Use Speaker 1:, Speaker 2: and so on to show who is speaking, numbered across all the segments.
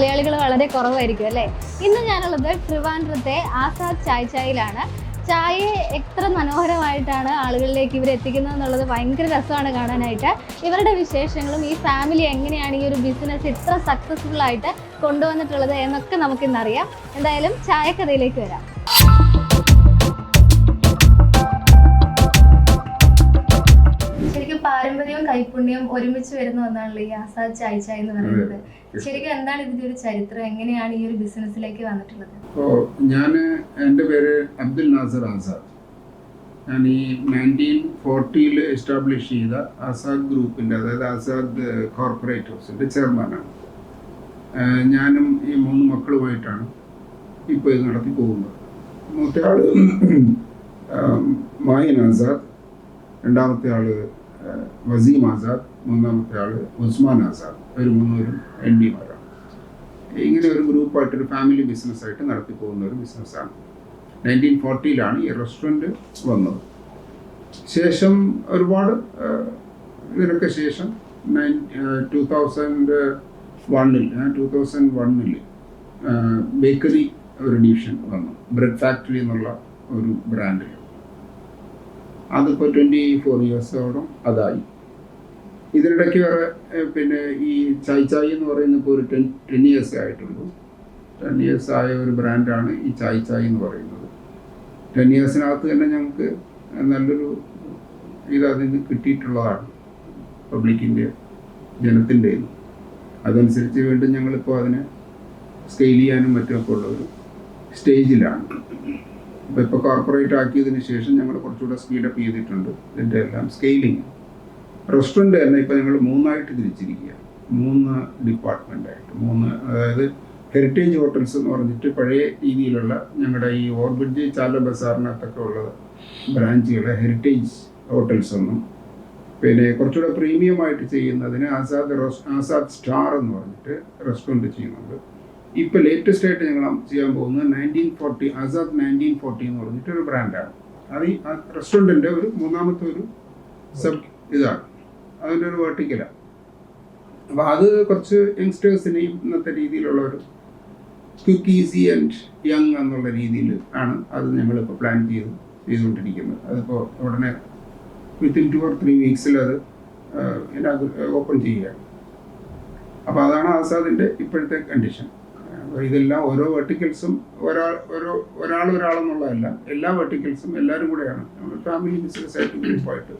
Speaker 1: മലയാളികൾ വളരെ കുറവായിരിക്കും അല്ലേ? ഇന്ന് ഞാനുള്ളത് ട്രിവാൻഡ്രത്തെ ആസാദ് ചായ് ചായയിലാണ് ചായയെ എത്ര മനോഹരമായിട്ടാണ് ആളുകളിലേക്ക് ഇവർ എത്തിക്കുന്നത് എന്നുള്ളത് ഭയങ്കര രസമാണ് കാണാനായിട്ട്. ഇവരുടെ വിശേഷങ്ങളും ഈ ഫാമിലി എങ്ങനെയാണ് ഈ ഒരു ബിസിനസ് ഇത്ര സക്സസ്ഫുൾ ആയിട്ട് കൊണ്ടുവന്നിട്ടുള്ളത് എന്നൊക്കെ നമുക്കിന്നറിയാം. എന്തായാലും ചായക്കഥയിലേക്ക് വരാം. കൈപുണ്യവും ഒരുമിച്ച് വരുന്ന ഒന്നാണല്ലോ ഈ ആസാദ് ചായ് ചായ് എന്ന് പറയുന്നത്. ശരിക്കും എന്താണ് ഇതിന്റെ ഒരു ചരിത്രം? എങ്ങനെയാണ് ഈ ഒരു ബിസിനസ്സിലേക്ക് വന്നിട്ടുള്ളത്?
Speaker 2: ഓ ഞാൻ എന്റെ പേര് അബ്ദുൽ നാസർ ആസാദ്. ഞാൻ ഈ നയന്റീൻ ഫോർട്ടിയിൽ എസ്റ്റാബ്ലിഷ് ചെയ്ത ആസാദ് ഗ്രൂപ്പിന്റെ അതായത് ആസാദ് കോർപ്പറേറ്റീവ്സിന്റെ ചെയർമാനാണ്. ആഹ് ഞാനും ഈ മൂന്ന് മക്കളുമായിട്ടാണ് ഇപ്പോൾ ഇത് നടത്തി പോകുന്നത്. മൂത്തയാൾ മായൻ ആസാദ്. രണ്ടാമത്തെ ആൾ വസീം ആസാദ് മൂന്നാമത്തെ ആൾ ഉസ്മാൻ ആസാദ് അവർ മൂന്നുപേരും എൻ ഡിമാരാണ് ഇങ്ങനെ ഒരു ഗ്രൂപ്പായിട്ട് ഒരു ഫാമിലി ബിസിനസ്സായിട്ട് നടത്തി പോകുന്ന ഒരു ബിസിനസ്സാണ്. നയന്റീൻ ഫോർട്ടിയിലാണ് ഈ റെസ്റ്റോറന്റ് വന്നത്. ശേഷം ഒരുപാട് ഇതിനൊക്കെ ശേഷം നയൻ ടു തൗസൻഡ് വണ്ണിൽ ടു തൗസൻഡ് വണ്ണിൽ ബേക്കറി ഒരു ഡിവിഷൻ വന്നു. ബ്രെഡ് ഫാക്ടറി എന്നുള്ള ഒരു ബ്രാൻഡിൽ. അതിപ്പോൾ ട്വന്റി ഫോർ ഇയേഴ്സോളം അതായി. ഇതിനിടയ്ക്ക് വേറെ പിന്നെ ഈ ചായ് ചായ് എന്ന് പറയുന്ന ഇപ്പോൾ ഒരു ടെൻ ടെൻ ഇയേഴ്സ് ആയിട്ടുള്ളൂ. ടെൻ ഇയേഴ്സ് ആയ ഒരു ബ്രാൻഡാണ് ഈ ചായ് ചായ് എന്ന് പറയുന്നത്. ടെൻ ഇയേഴ്സിനകത്ത് തന്നെ ഞങ്ങൾക്ക് നല്ലൊരു ഇത് അതിൽ നിന്ന് കിട്ടിയിട്ടുള്ളതാണ് പബ്ലിക്കിന്റെ ജനത്തിന്റെ അതനുസരിച്ച് വീണ്ടും ഞങ്ങളിപ്പോൾ അതിനെ സ്കെയിൽ ചെയ്യാനും മറ്റുമൊക്കെ ഉള്ള ഒരു സ്റ്റേജിലാണ് അപ്പോൾ ഇപ്പോൾ കോർപ്പറേറ്റ് ആക്കിയതിന് ശേഷം ഞങ്ങൾ കുറച്ചുകൂടെ സ്പീഡപ്പ് ചെയ്തിട്ടുണ്ട് ഇതിന്റെ എല്ലാം സ്കെയിലിംഗ് റെസ്റ്റോറന്റ് തന്നെ ഇപ്പോൾ ഞങ്ങൾ മൂന്നായിട്ട് തിരിച്ചിരിക്കുക മൂന്ന് ഡിപ്പാർട്ട്മെന്റായിട്ട് മൂന്ന് അതായത് ഹെറിറ്റേജ് ഹോട്ടൽസ് എന്ന് പറഞ്ഞിട്ട് പഴയ രീതിയിലുള്ള ഞങ്ങളുടെ ഈ ഓർബിഡ്ജി ചാല ബസാറിനകത്തൊക്കെ ഉള്ള ബ്രാഞ്ചുകൾ ഹെറിറ്റേജ് ഹോട്ടൽസ് ഒന്നും. പിന്നെ കുറച്ചുകൂടെ പ്രീമിയമായിട്ട് ചെയ്യുന്നതിന് ആസാദ് റെസ് ആസാദ് സ്റ്റാർ എന്ന് പറഞ്ഞിട്ട് റെസ്റ്റോറന്റ് ചെയ്യുന്നുണ്ട്. ഇപ്പോൾ ലേറ്റസ്റ്റ് ആയിട്ട് ഞങ്ങൾ ചെയ്യാൻ പോകുന്നത് nineteen forty Azad nineteen forty എന്ന് പറഞ്ഞിട്ട് ഒരു ബ്രാൻഡാണ് അത് ഈ റെസ്റ്റോറന്റിന്റെ ഒരു മൂന്നാമത്തെ ഒരു സബ് ഇതാണ്. അതിന്റെ ഒരു വേർട്ടിക്കലാണ് അപ്പോൾ അത് കുറച്ച് യങ്സ്റ്റേഴ്സിനെയും ഇന്നത്തെ രീതിയിലുള്ള ഒരു ക്വിക്ക് ഈസി ആൻഡ് യങ് എന്നുള്ള രീതിയിൽ ആണ് അത് ഞങ്ങളിപ്പോൾ പ്ലാൻ ചെയ്ത് ചെയ്തുകൊണ്ടിരിക്കുന്നത്. അതിപ്പോൾ ഉടനെ വിത്തിൻ ടു ഓർ ത്രീ വീക്സിൽ അത് ഓപ്പൺ ചെയ്യുകയാണ്. അപ്പോൾ അതാണ് ആസാദിന്റെ ഇപ്പോഴത്തെ കണ്ടീഷൻ ഇതെല്ലാം ഓരോ വെർട്ടിക്കൽസും ഒരാൾ ഓരോ ഒരാൾ ഒരാളെന്നുള്ളതല്ല. എല്ലാ വെർട്ടിക്കൽസും എല്ലാവരും കൂടെയാണ്. നമ്മൾ ഫാമിലി ബിസിനസ് ആയിട്ട് ഗ്രൂപ്പായിട്ട്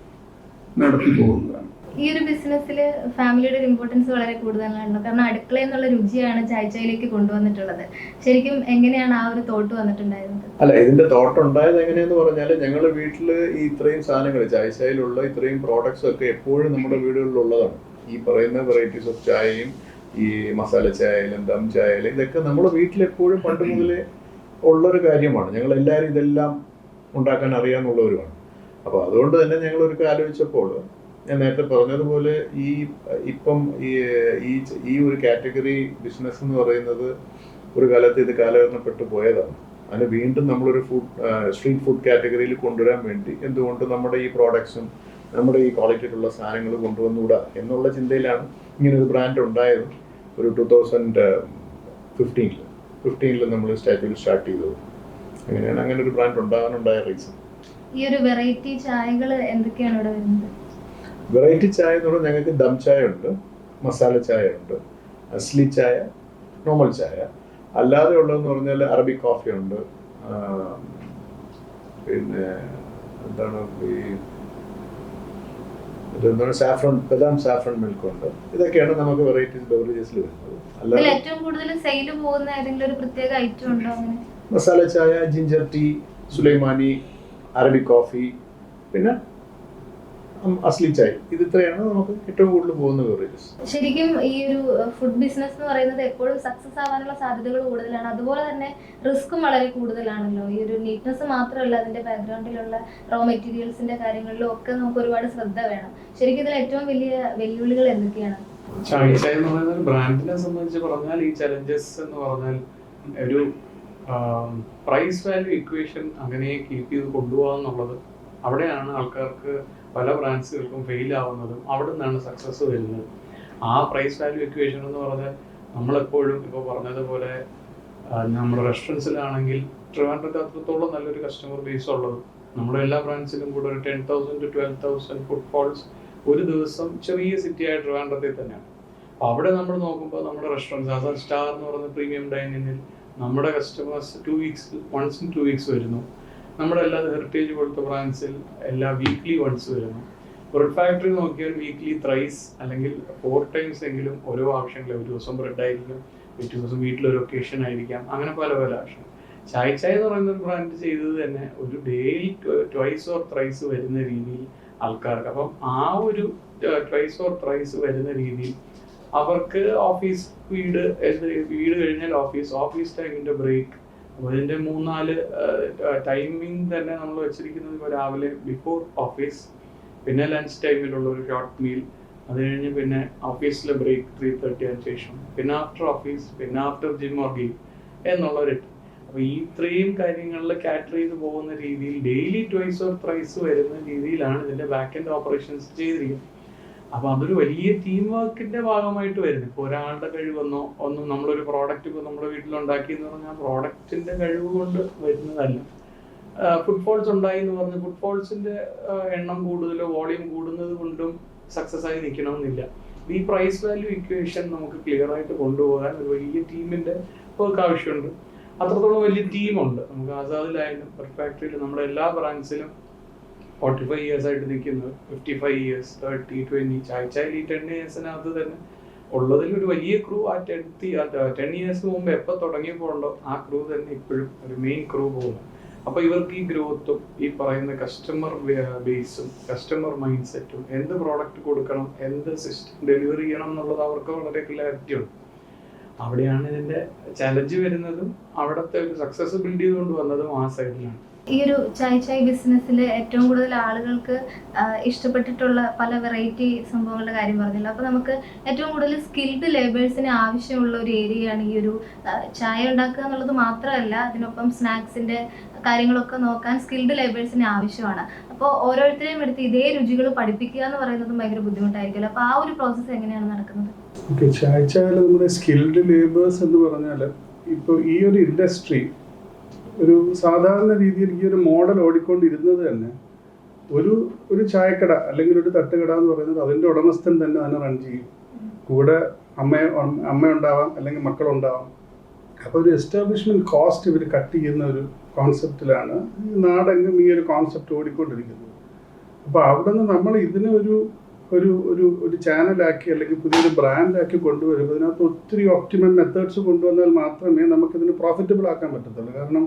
Speaker 2: നടത്തി പോകുന്നതാണ്.
Speaker 1: ഈ ഒരു ബിസിനസ്സിൽ ഫാമിലിയുടെ ഒരു ഇമ്പോർട്ടൻസ് വളരെ കൂടുതലാണല്ലോ. കാരണം അടുക്കള എന്നുള്ള രുചിയാണ് ചായച്ചായയിലേക്ക് കൊണ്ടുവന്നിട്ടുള്ളത്. ശരിക്കും എങ്ങനെയാണ് ആ ഒരു തോട്ട് വന്നിട്ടുണ്ടായിരുന്നത്?
Speaker 3: അല്ല ഇതിന്റെ തോട്ട് ഉണ്ടായത് എങ്ങനെയെന്ന് പറഞ്ഞാൽ ഞങ്ങൾ വീട്ടിൽ ഈ ഇത്രയും സാധനങ്ങൾ ചായശാലയിലുള്ള ഇത്രയും പ്രോഡക്ട്സ് ഒക്കെ എപ്പോഴും നമ്മുടെ വീടുകളിൽ ഉള്ളതാണ് ഈ പറയുന്ന വെറൈറ്റീസ് ഓഫ് ചായയും ഈ മസാല ചായയിലും ദം ചായയിലും ഇതൊക്കെ നമ്മൾ വീട്ടിലെപ്പോഴും പണ്ട് മുതലേ ഉള്ളൊരു കാര്യമാണ്. ഞങ്ങൾ എല്ലാവരും ഇതെല്ലാം ഉണ്ടാക്കാൻ അറിയാമെന്നുള്ളവരുമാണ് അപ്പോൾ അതുകൊണ്ട് തന്നെ ഞങ്ങൾ ഒരു ആലോചിച്ചപ്പോൾ ഞാൻ നേരത്തെ പറഞ്ഞതുപോലെ ഈ ഇപ്പം ഈ ഈ ഒരു കാറ്റഗറി ബിസിനസ് എന്ന് പറയുന്നത് ഒരു കാലത്ത് ഇത് കാലഹരണപ്പെട്ടു പോയതാണ്. അതിന് വീണ്ടും നമ്മളൊരു ഫുഡ് സ്ട്രീറ്റ് ഫുഡ് കാറ്റഗറിയിൽ കൊണ്ടുവരാൻ വേണ്ടി എന്തുകൊണ്ട് നമ്മുടെ ഈ പ്രോഡക്ട്സും നമ്മുടെ ഈ ക്വാളിറ്റിയിലുള്ള സാധനങ്ങൾ കൊണ്ടുവന്നുകൂടാ എന്നുള്ള ചിന്തയിലാണ് ഇങ്ങനെ ഒരു ബ്രാൻഡ് ഉണ്ടായത്. ഒരു ടു തൗസൻഡ് ഫിഫ്റ്റീനിൽ ഫിഫ്റ്റീനിൽ നമ്മൾ സ്റ്റാറ്റിൽ സ്റ്റാർട്ട് ചെയ്തത് അങ്ങനെയാണ് അങ്ങനെ ഒരു ബ്രാൻഡ് ഉണ്ടാകാനുണ്ടായ റീസൺ
Speaker 1: ഈ ഒരു വെറൈറ്റി ചായകൾ എന്തൊക്കെയാണ് ഇവിടെ വരുന്നത്?
Speaker 3: വെറൈറ്റി ചായ എന്ന് പറഞ്ഞാൽ ഞങ്ങൾക്ക് ദം ചായ ഉണ്ട് മസാല ചായ ഉണ്ട് അസ്ലി ചായ നോർമൽ ചായ. അല്ലാതെ ഉള്ളതെന്ന് പറഞ്ഞാൽ അറബി കോഫി ഉണ്ട് പിന്നെ എന്താണ് ഈ ഇതെന്താണ് സാഫ്രൺ ബദാം സാഫ്രൺ മിൽക്ക് ഉണ്ട്. ഇതൊക്കെയാണ് നമുക്ക് വെറൈറ്റീസ് ബെവറേജസിൽ വരുന്നത്. അല്ലാതെ
Speaker 1: ഏറ്റവും കൂടുതൽ സെയിൽ പോകുന്ന ഏതെങ്കിലും ഒരു പ്രത്യേക ഐറ്റം ഉണ്ടോ അങ്ങനെ?
Speaker 3: മസാല ചായ ginger tea sulaimani Arabic coffee പിന്നെ അസ്ലി ചായ. ഇത് ഇത്രയാണ് നമുക്ക് ഏറ്റവും കൂടുതൽ പോകുന്ന ബിവറേജസ്
Speaker 1: ശരിക്കും ഈ ഒരു ഫുഡ് ബിസിനസ് എന്ന് പറയുന്നത് എപ്പോഴും സക്സസ് ആവാനുള്ള സാധ്യതകൾ കൂടുതലാണ്. അതുപോലെ തന്നെ റിസ്ക്കും വളരെ കൂടുതലാണല്ലോ. ഈ ഒരു നീറ്റ്നസ് മാത്രമല്ല അതിന്റെ ബാക്ക്ഗ്രൗണ്ടിലുള്ള റോ മെറ്റീരിയൽസിന്റെ കാര്യങ്ങളിലും ഒക്കെ നമുക്ക് ഒരുപാട് ശ്രദ്ധ വേണം. ശരിക്കും ഇതിൽ ഏറ്റവും വലിയ വെല്ലുവിളികൾ എന്തൊക്കെയാണ്?
Speaker 4: ചായ് ചായ് എന്ന് പറയുന്ന ഒരു ബ്രാൻഡിനെ സംബന്ധിച്ച് പറഞ്ഞാൽ ഈ ചലഞ്ചസ് എന്ന് പറഞ്ഞാൽ ഒരു പ്രൈസ് വാല്യൂ ഇക്വേഷൻ അങ്ങനെ കീപ്പ് ചെയ്ത് കൊണ്ടുപോകാന്നുള്ളത് അവിടെയാണ് ആൾക്കാർക്ക് പല ബ്രാൻഡ്സുകൾക്കും ഫെയിൽ ആവുന്നതും അവിടെ നിന്നാണ് സക്സസ് വരുന്നത്. ആ പ്രൈസ് വാല്യൂ ഇക്വേഷൻ എന്ന് പറഞ്ഞാൽ നമ്മളെപ്പോഴും ഇപ്പോൾ പറഞ്ഞതുപോലെ നമ്മൾ നമ്മുടെ റെസ്റ്റോറന്റ്സിലാണെങ്കിൽ ട്രിവാൻഡ്രത്ത് അത്രത്തോളം നല്ലൊരു കസ്റ്റമർ ബേസ് ഉള്ളത്. നമ്മുടെ എല്ലാ ബ്രാൻഡ്സിലും കൂടെ ഒരു ten thousand to twelve thousand footfalls ഒരു ദിവസം ചെറിയ സിറ്റി ആയ ട്രിവാൻഡ്രത്തിൽ തന്നെയാണ്. അപ്പോൾ അവിടെ നമ്മൾ നോക്കുമ്പോൾ നമ്മുടെ റെസ്റ്റോറന്റ്സ് ആസാൻ സ്റ്റാർ എന്ന് പറയുന്ന പ്രീമിയം ഡൈനിങ്ങിൽ നമ്മുടെ customers two weeks once in two weeks വരുന്നു. നമ്മുടെ എല്ലാ ഹെറിറ്റേജ് പോലത്തെ ബ്രാൻഡ്സിൽ എല്ലാ വീക്ക്ലി വൺസ് വരുന്നു. ബ്രെഡ് ഫാക്ടറി നോക്കിയാൽ വീക്ക്ലി ത്രൈസ് അല്ലെങ്കിൽ ഫോർ ടൈംസ് എങ്കിലും ഓരോ ആവശ്യങ്ങളിൽ ഒരു ദിവസം ബ്രെഡ് ആയിരിക്കും പിറ്റേ ദിവസം വീട്ടിലൊരു ഒക്കേഷൻ ആയിരിക്കാം അങ്ങനെ പല പല ആവശ്യം ചായ ചായ എന്ന് പറയുന്ന ബ്രാൻഡ് ചെയ്തത് തന്നെ ഒരു ഡെയിലി ട്വൈസ് ഓർ ത്രൈസ് വരുന്ന രീതിയിൽ ആൾക്കാർക്ക്. അപ്പം ആ ഒരു ട്വൈസ് ഓർ ത്രൈസ് വരുന്ന രീതിയിൽ അവർക്ക് ഓഫീസ് വീട് വീട് കഴിഞ്ഞാൽ ഓഫീസ് ഓഫീസ് ടൈമിന്റെ ബ്രേക്ക് അപ്പോൾ ഇതിന്റെ മൂന്നാൽ ടൈമിംഗ് തന്നെ നമ്മൾ വെച്ചിരിക്കുന്നത് ഇപ്പോൾ രാവിലെ ബിഫോർ ഓഫീസ് പിന്നെ ലഞ്ച് ടൈമിലുള്ള ഒരു ഷോർട്ട് മീൽ അത് കഴിഞ്ഞ് പിന്നെ ഓഫീസിലെ ബ്രേക്ക് ത്രീ തേർട്ടി അതിന് ശേഷം പിന്നെ ആഫ്റ്റർ ഓഫീസ് പിന്നെ ആഫ്റ്റർ ജിം ഓർ ഗെയിം എന്നുള്ള ഒരു അപ്പോൾ ഈ ഇത്രയും കാര്യങ്ങളിൽ കാറ്റർ ചെയ്ത് പോകുന്ന രീതിയിൽ ഡെയിലി ട്വൈസ് ഓർ ത്രൈസ് വരുന്ന രീതിയിലാണ് ഇതിന്റെ ബാക്ക് എൻഡ് ഓപ്പറേഷൻസ് ചെയ്തിരിക്കുന്നത്. അപ്പൊ അതൊരു വലിയ ടീം വർക്കിന്റെ ഭാഗമായിട്ട് വരുന്നു. ഇപ്പൊ ഒരാളുടെ കഴിവെന്നോ ഒന്നും നമ്മളൊരു പ്രോഡക്റ്റ് ഇപ്പൊ നമ്മുടെ വീട്ടിലുണ്ടാക്കി എന്ന് പറഞ്ഞാൽ പ്രോഡക്റ്റിന്റെ കഴിവ് കൊണ്ട് വരുന്നതല്ല. ഫുട്ഫോൾസ് ഉണ്ടായി എന്ന് പറഞ്ഞ് ഫുട്ഫോൾസിന്റെ എണ്ണം കൂടുതലോ വോളിയം കൂടുന്നത് കൊണ്ടും സക്സസ് ആയി നിൽക്കണമെന്നില്ല ഈ പ്രൈസ് വാല്യൂ ഇക്വേഷൻ നമുക്ക് ക്ലിയർ ആയിട്ട് കൊണ്ടുപോകാൻ ഒരു വലിയ ടീമിന്റെ വർക്ക് ആവശ്യമുണ്ട്. അത്രത്തോളം വലിയ ടീമുണ്ട് നമുക്ക് ആസാദിലായാലും ഫാക്ടറിയിലും നമ്മുടെ എല്ലാ ബ്രാഞ്ചിലും ഫോർട്ടി ഫൈവ് ഇയേഴ്സ് ആയിട്ട് നിൽക്കുന്നത് fifty five years thirty twenty Chai Chai ഈ ടെൻ ഇയേഴ്സിനകത്ത് തന്നെ. ഉള്ളതിൽ ഒരു വലിയ ക്രൂ ആ ടെൻ ടെൻ ഇയേഴ്സ് മുമ്പ് എപ്പോൾ തുടങ്ങിയപ്പോഴുണ്ടോ ആ ക്രൂ തന്നെ ഇപ്പോഴും ഒരു മെയിൻ ക്രൂ പോകുന്നു. അപ്പോൾ ഇവർക്ക് ഈ ഗ്രോത്തും ഈ പറയുന്ന കസ്റ്റമർ ബേസും കസ്റ്റമർ മൈൻഡ് സെറ്റും എന്ത് പ്രോഡക്റ്റ് കൊടുക്കണം എന്ത് സിസ്റ്റം ഡെലിവറി ചെയ്യണം എന്നുള്ളത് അവർക്ക് വളരെ ക്ലാരിറ്റി ഉണ്ട്. അവിടെയാണ് ഇതിന്റെ ചലഞ്ച് വരുന്നതും അവിടുത്തെ ഒരു സക്സസ് ബിൽഡ് ചെയ്തുകൊണ്ട് വന്നതും ആ സൈഡിലാണ്
Speaker 1: ഈ ഒരു ചായ് ചായ് ബിസിനസ്സിൽ ഏറ്റവും കൂടുതൽ ആളുകൾക്ക് ഇഷ്ടപ്പെട്ടിട്ടുള്ള പല വെറൈറ്റി സംഭവങ്ങളുടെ കാര്യം പറഞ്ഞല്ലോ. അപ്പോൾ നമുക്ക് ഏറ്റവും കൂടുതൽ സ്കിൽഡ് ലേബേഴ്സിന് ആവശ്യമുള്ള ഒരു ഏരിയയാണ് ഈ ഒരു ചായ ഉണ്ടാക്കുക എന്നുള്ളത് മാത്രമല്ല അതിനൊപ്പം സ്നാക്സിന്റെ കാര്യങ്ങളൊക്കെ നോക്കാൻ സ്കിൽഡ് ലേബേഴ്സിന് ആവശ്യമാണ്. അപ്പോൾ ഓരോരുത്തരെയും എടുത്ത് ഇതേ രുചികൾ പഠിപ്പിക്കുക എന്ന് പറയുന്നത് ഭയങ്കര ബുദ്ധിമുട്ടായിരിക്കുമല്ലോ. അപ്പോൾ ആ ഒരു പ്രോസസ്സ് എങ്ങനെയാണ് നടക്കുന്നത്?
Speaker 5: ഓക്കെ ചായച്ചാൽ നമ്മുടെ സ്കിൽഡ് ലേബേഴ്സ് എന്ന് പറഞ്ഞാൽ ഇപ്പോൾ ഈ ഒരു ഇൻഡസ്ട്രി ഒരു സാധാരണ രീതിയിൽ ഈ ഒരു മോഡൽ ഓടിക്കൊണ്ടിരുന്നത് തന്നെ ഒരു ഒരു ചായക്കട അല്ലെങ്കിൽ ഒരു തട്ടുകട എന്ന് പറയുന്നത് അതിന്റെ ഉടമസ്ഥൻ തന്നെ അതിനെ റൺ ചെയ്യും. കൂടെ അമ്മ അമ്മയുണ്ടാവാം അല്ലെങ്കിൽ മക്കളുണ്ടാവാം. അപ്പോൾ ഒരു എസ്റ്റാബ്ലിഷ്മെന്റ് കോസ്റ്റ് ഇവർ കട്ട് ചെയ്യുന്ന ഒരു കോൺസെപ്റ്റിലാണ് ഈ നാടെങ്ങും ഈ ഒരു കോൺസെപ്റ്റ് ഓടിക്കൊണ്ടിരിക്കുന്നത്. അപ്പോൾ അവിടെ നിന്ന് നമ്മൾ ഇതിനെ ഒരു ഒരു ഒരു ഒരു ചാനലാക്കി അല്ലെങ്കിൽ പുതിയൊരു ബ്രാൻഡാക്കി കൊണ്ടുവരുമ്പോൾ ഇതിനകത്ത് ഒത്തിരി ഒപ്റ്റിമൽ മെത്തേഡ്സ് കൊണ്ടുവന്നാൽ മാത്രമേ നമുക്കിതിന് പ്രോഫിറ്റബിൾ ആക്കാൻ പറ്റത്തുള്ളൂ. കാരണം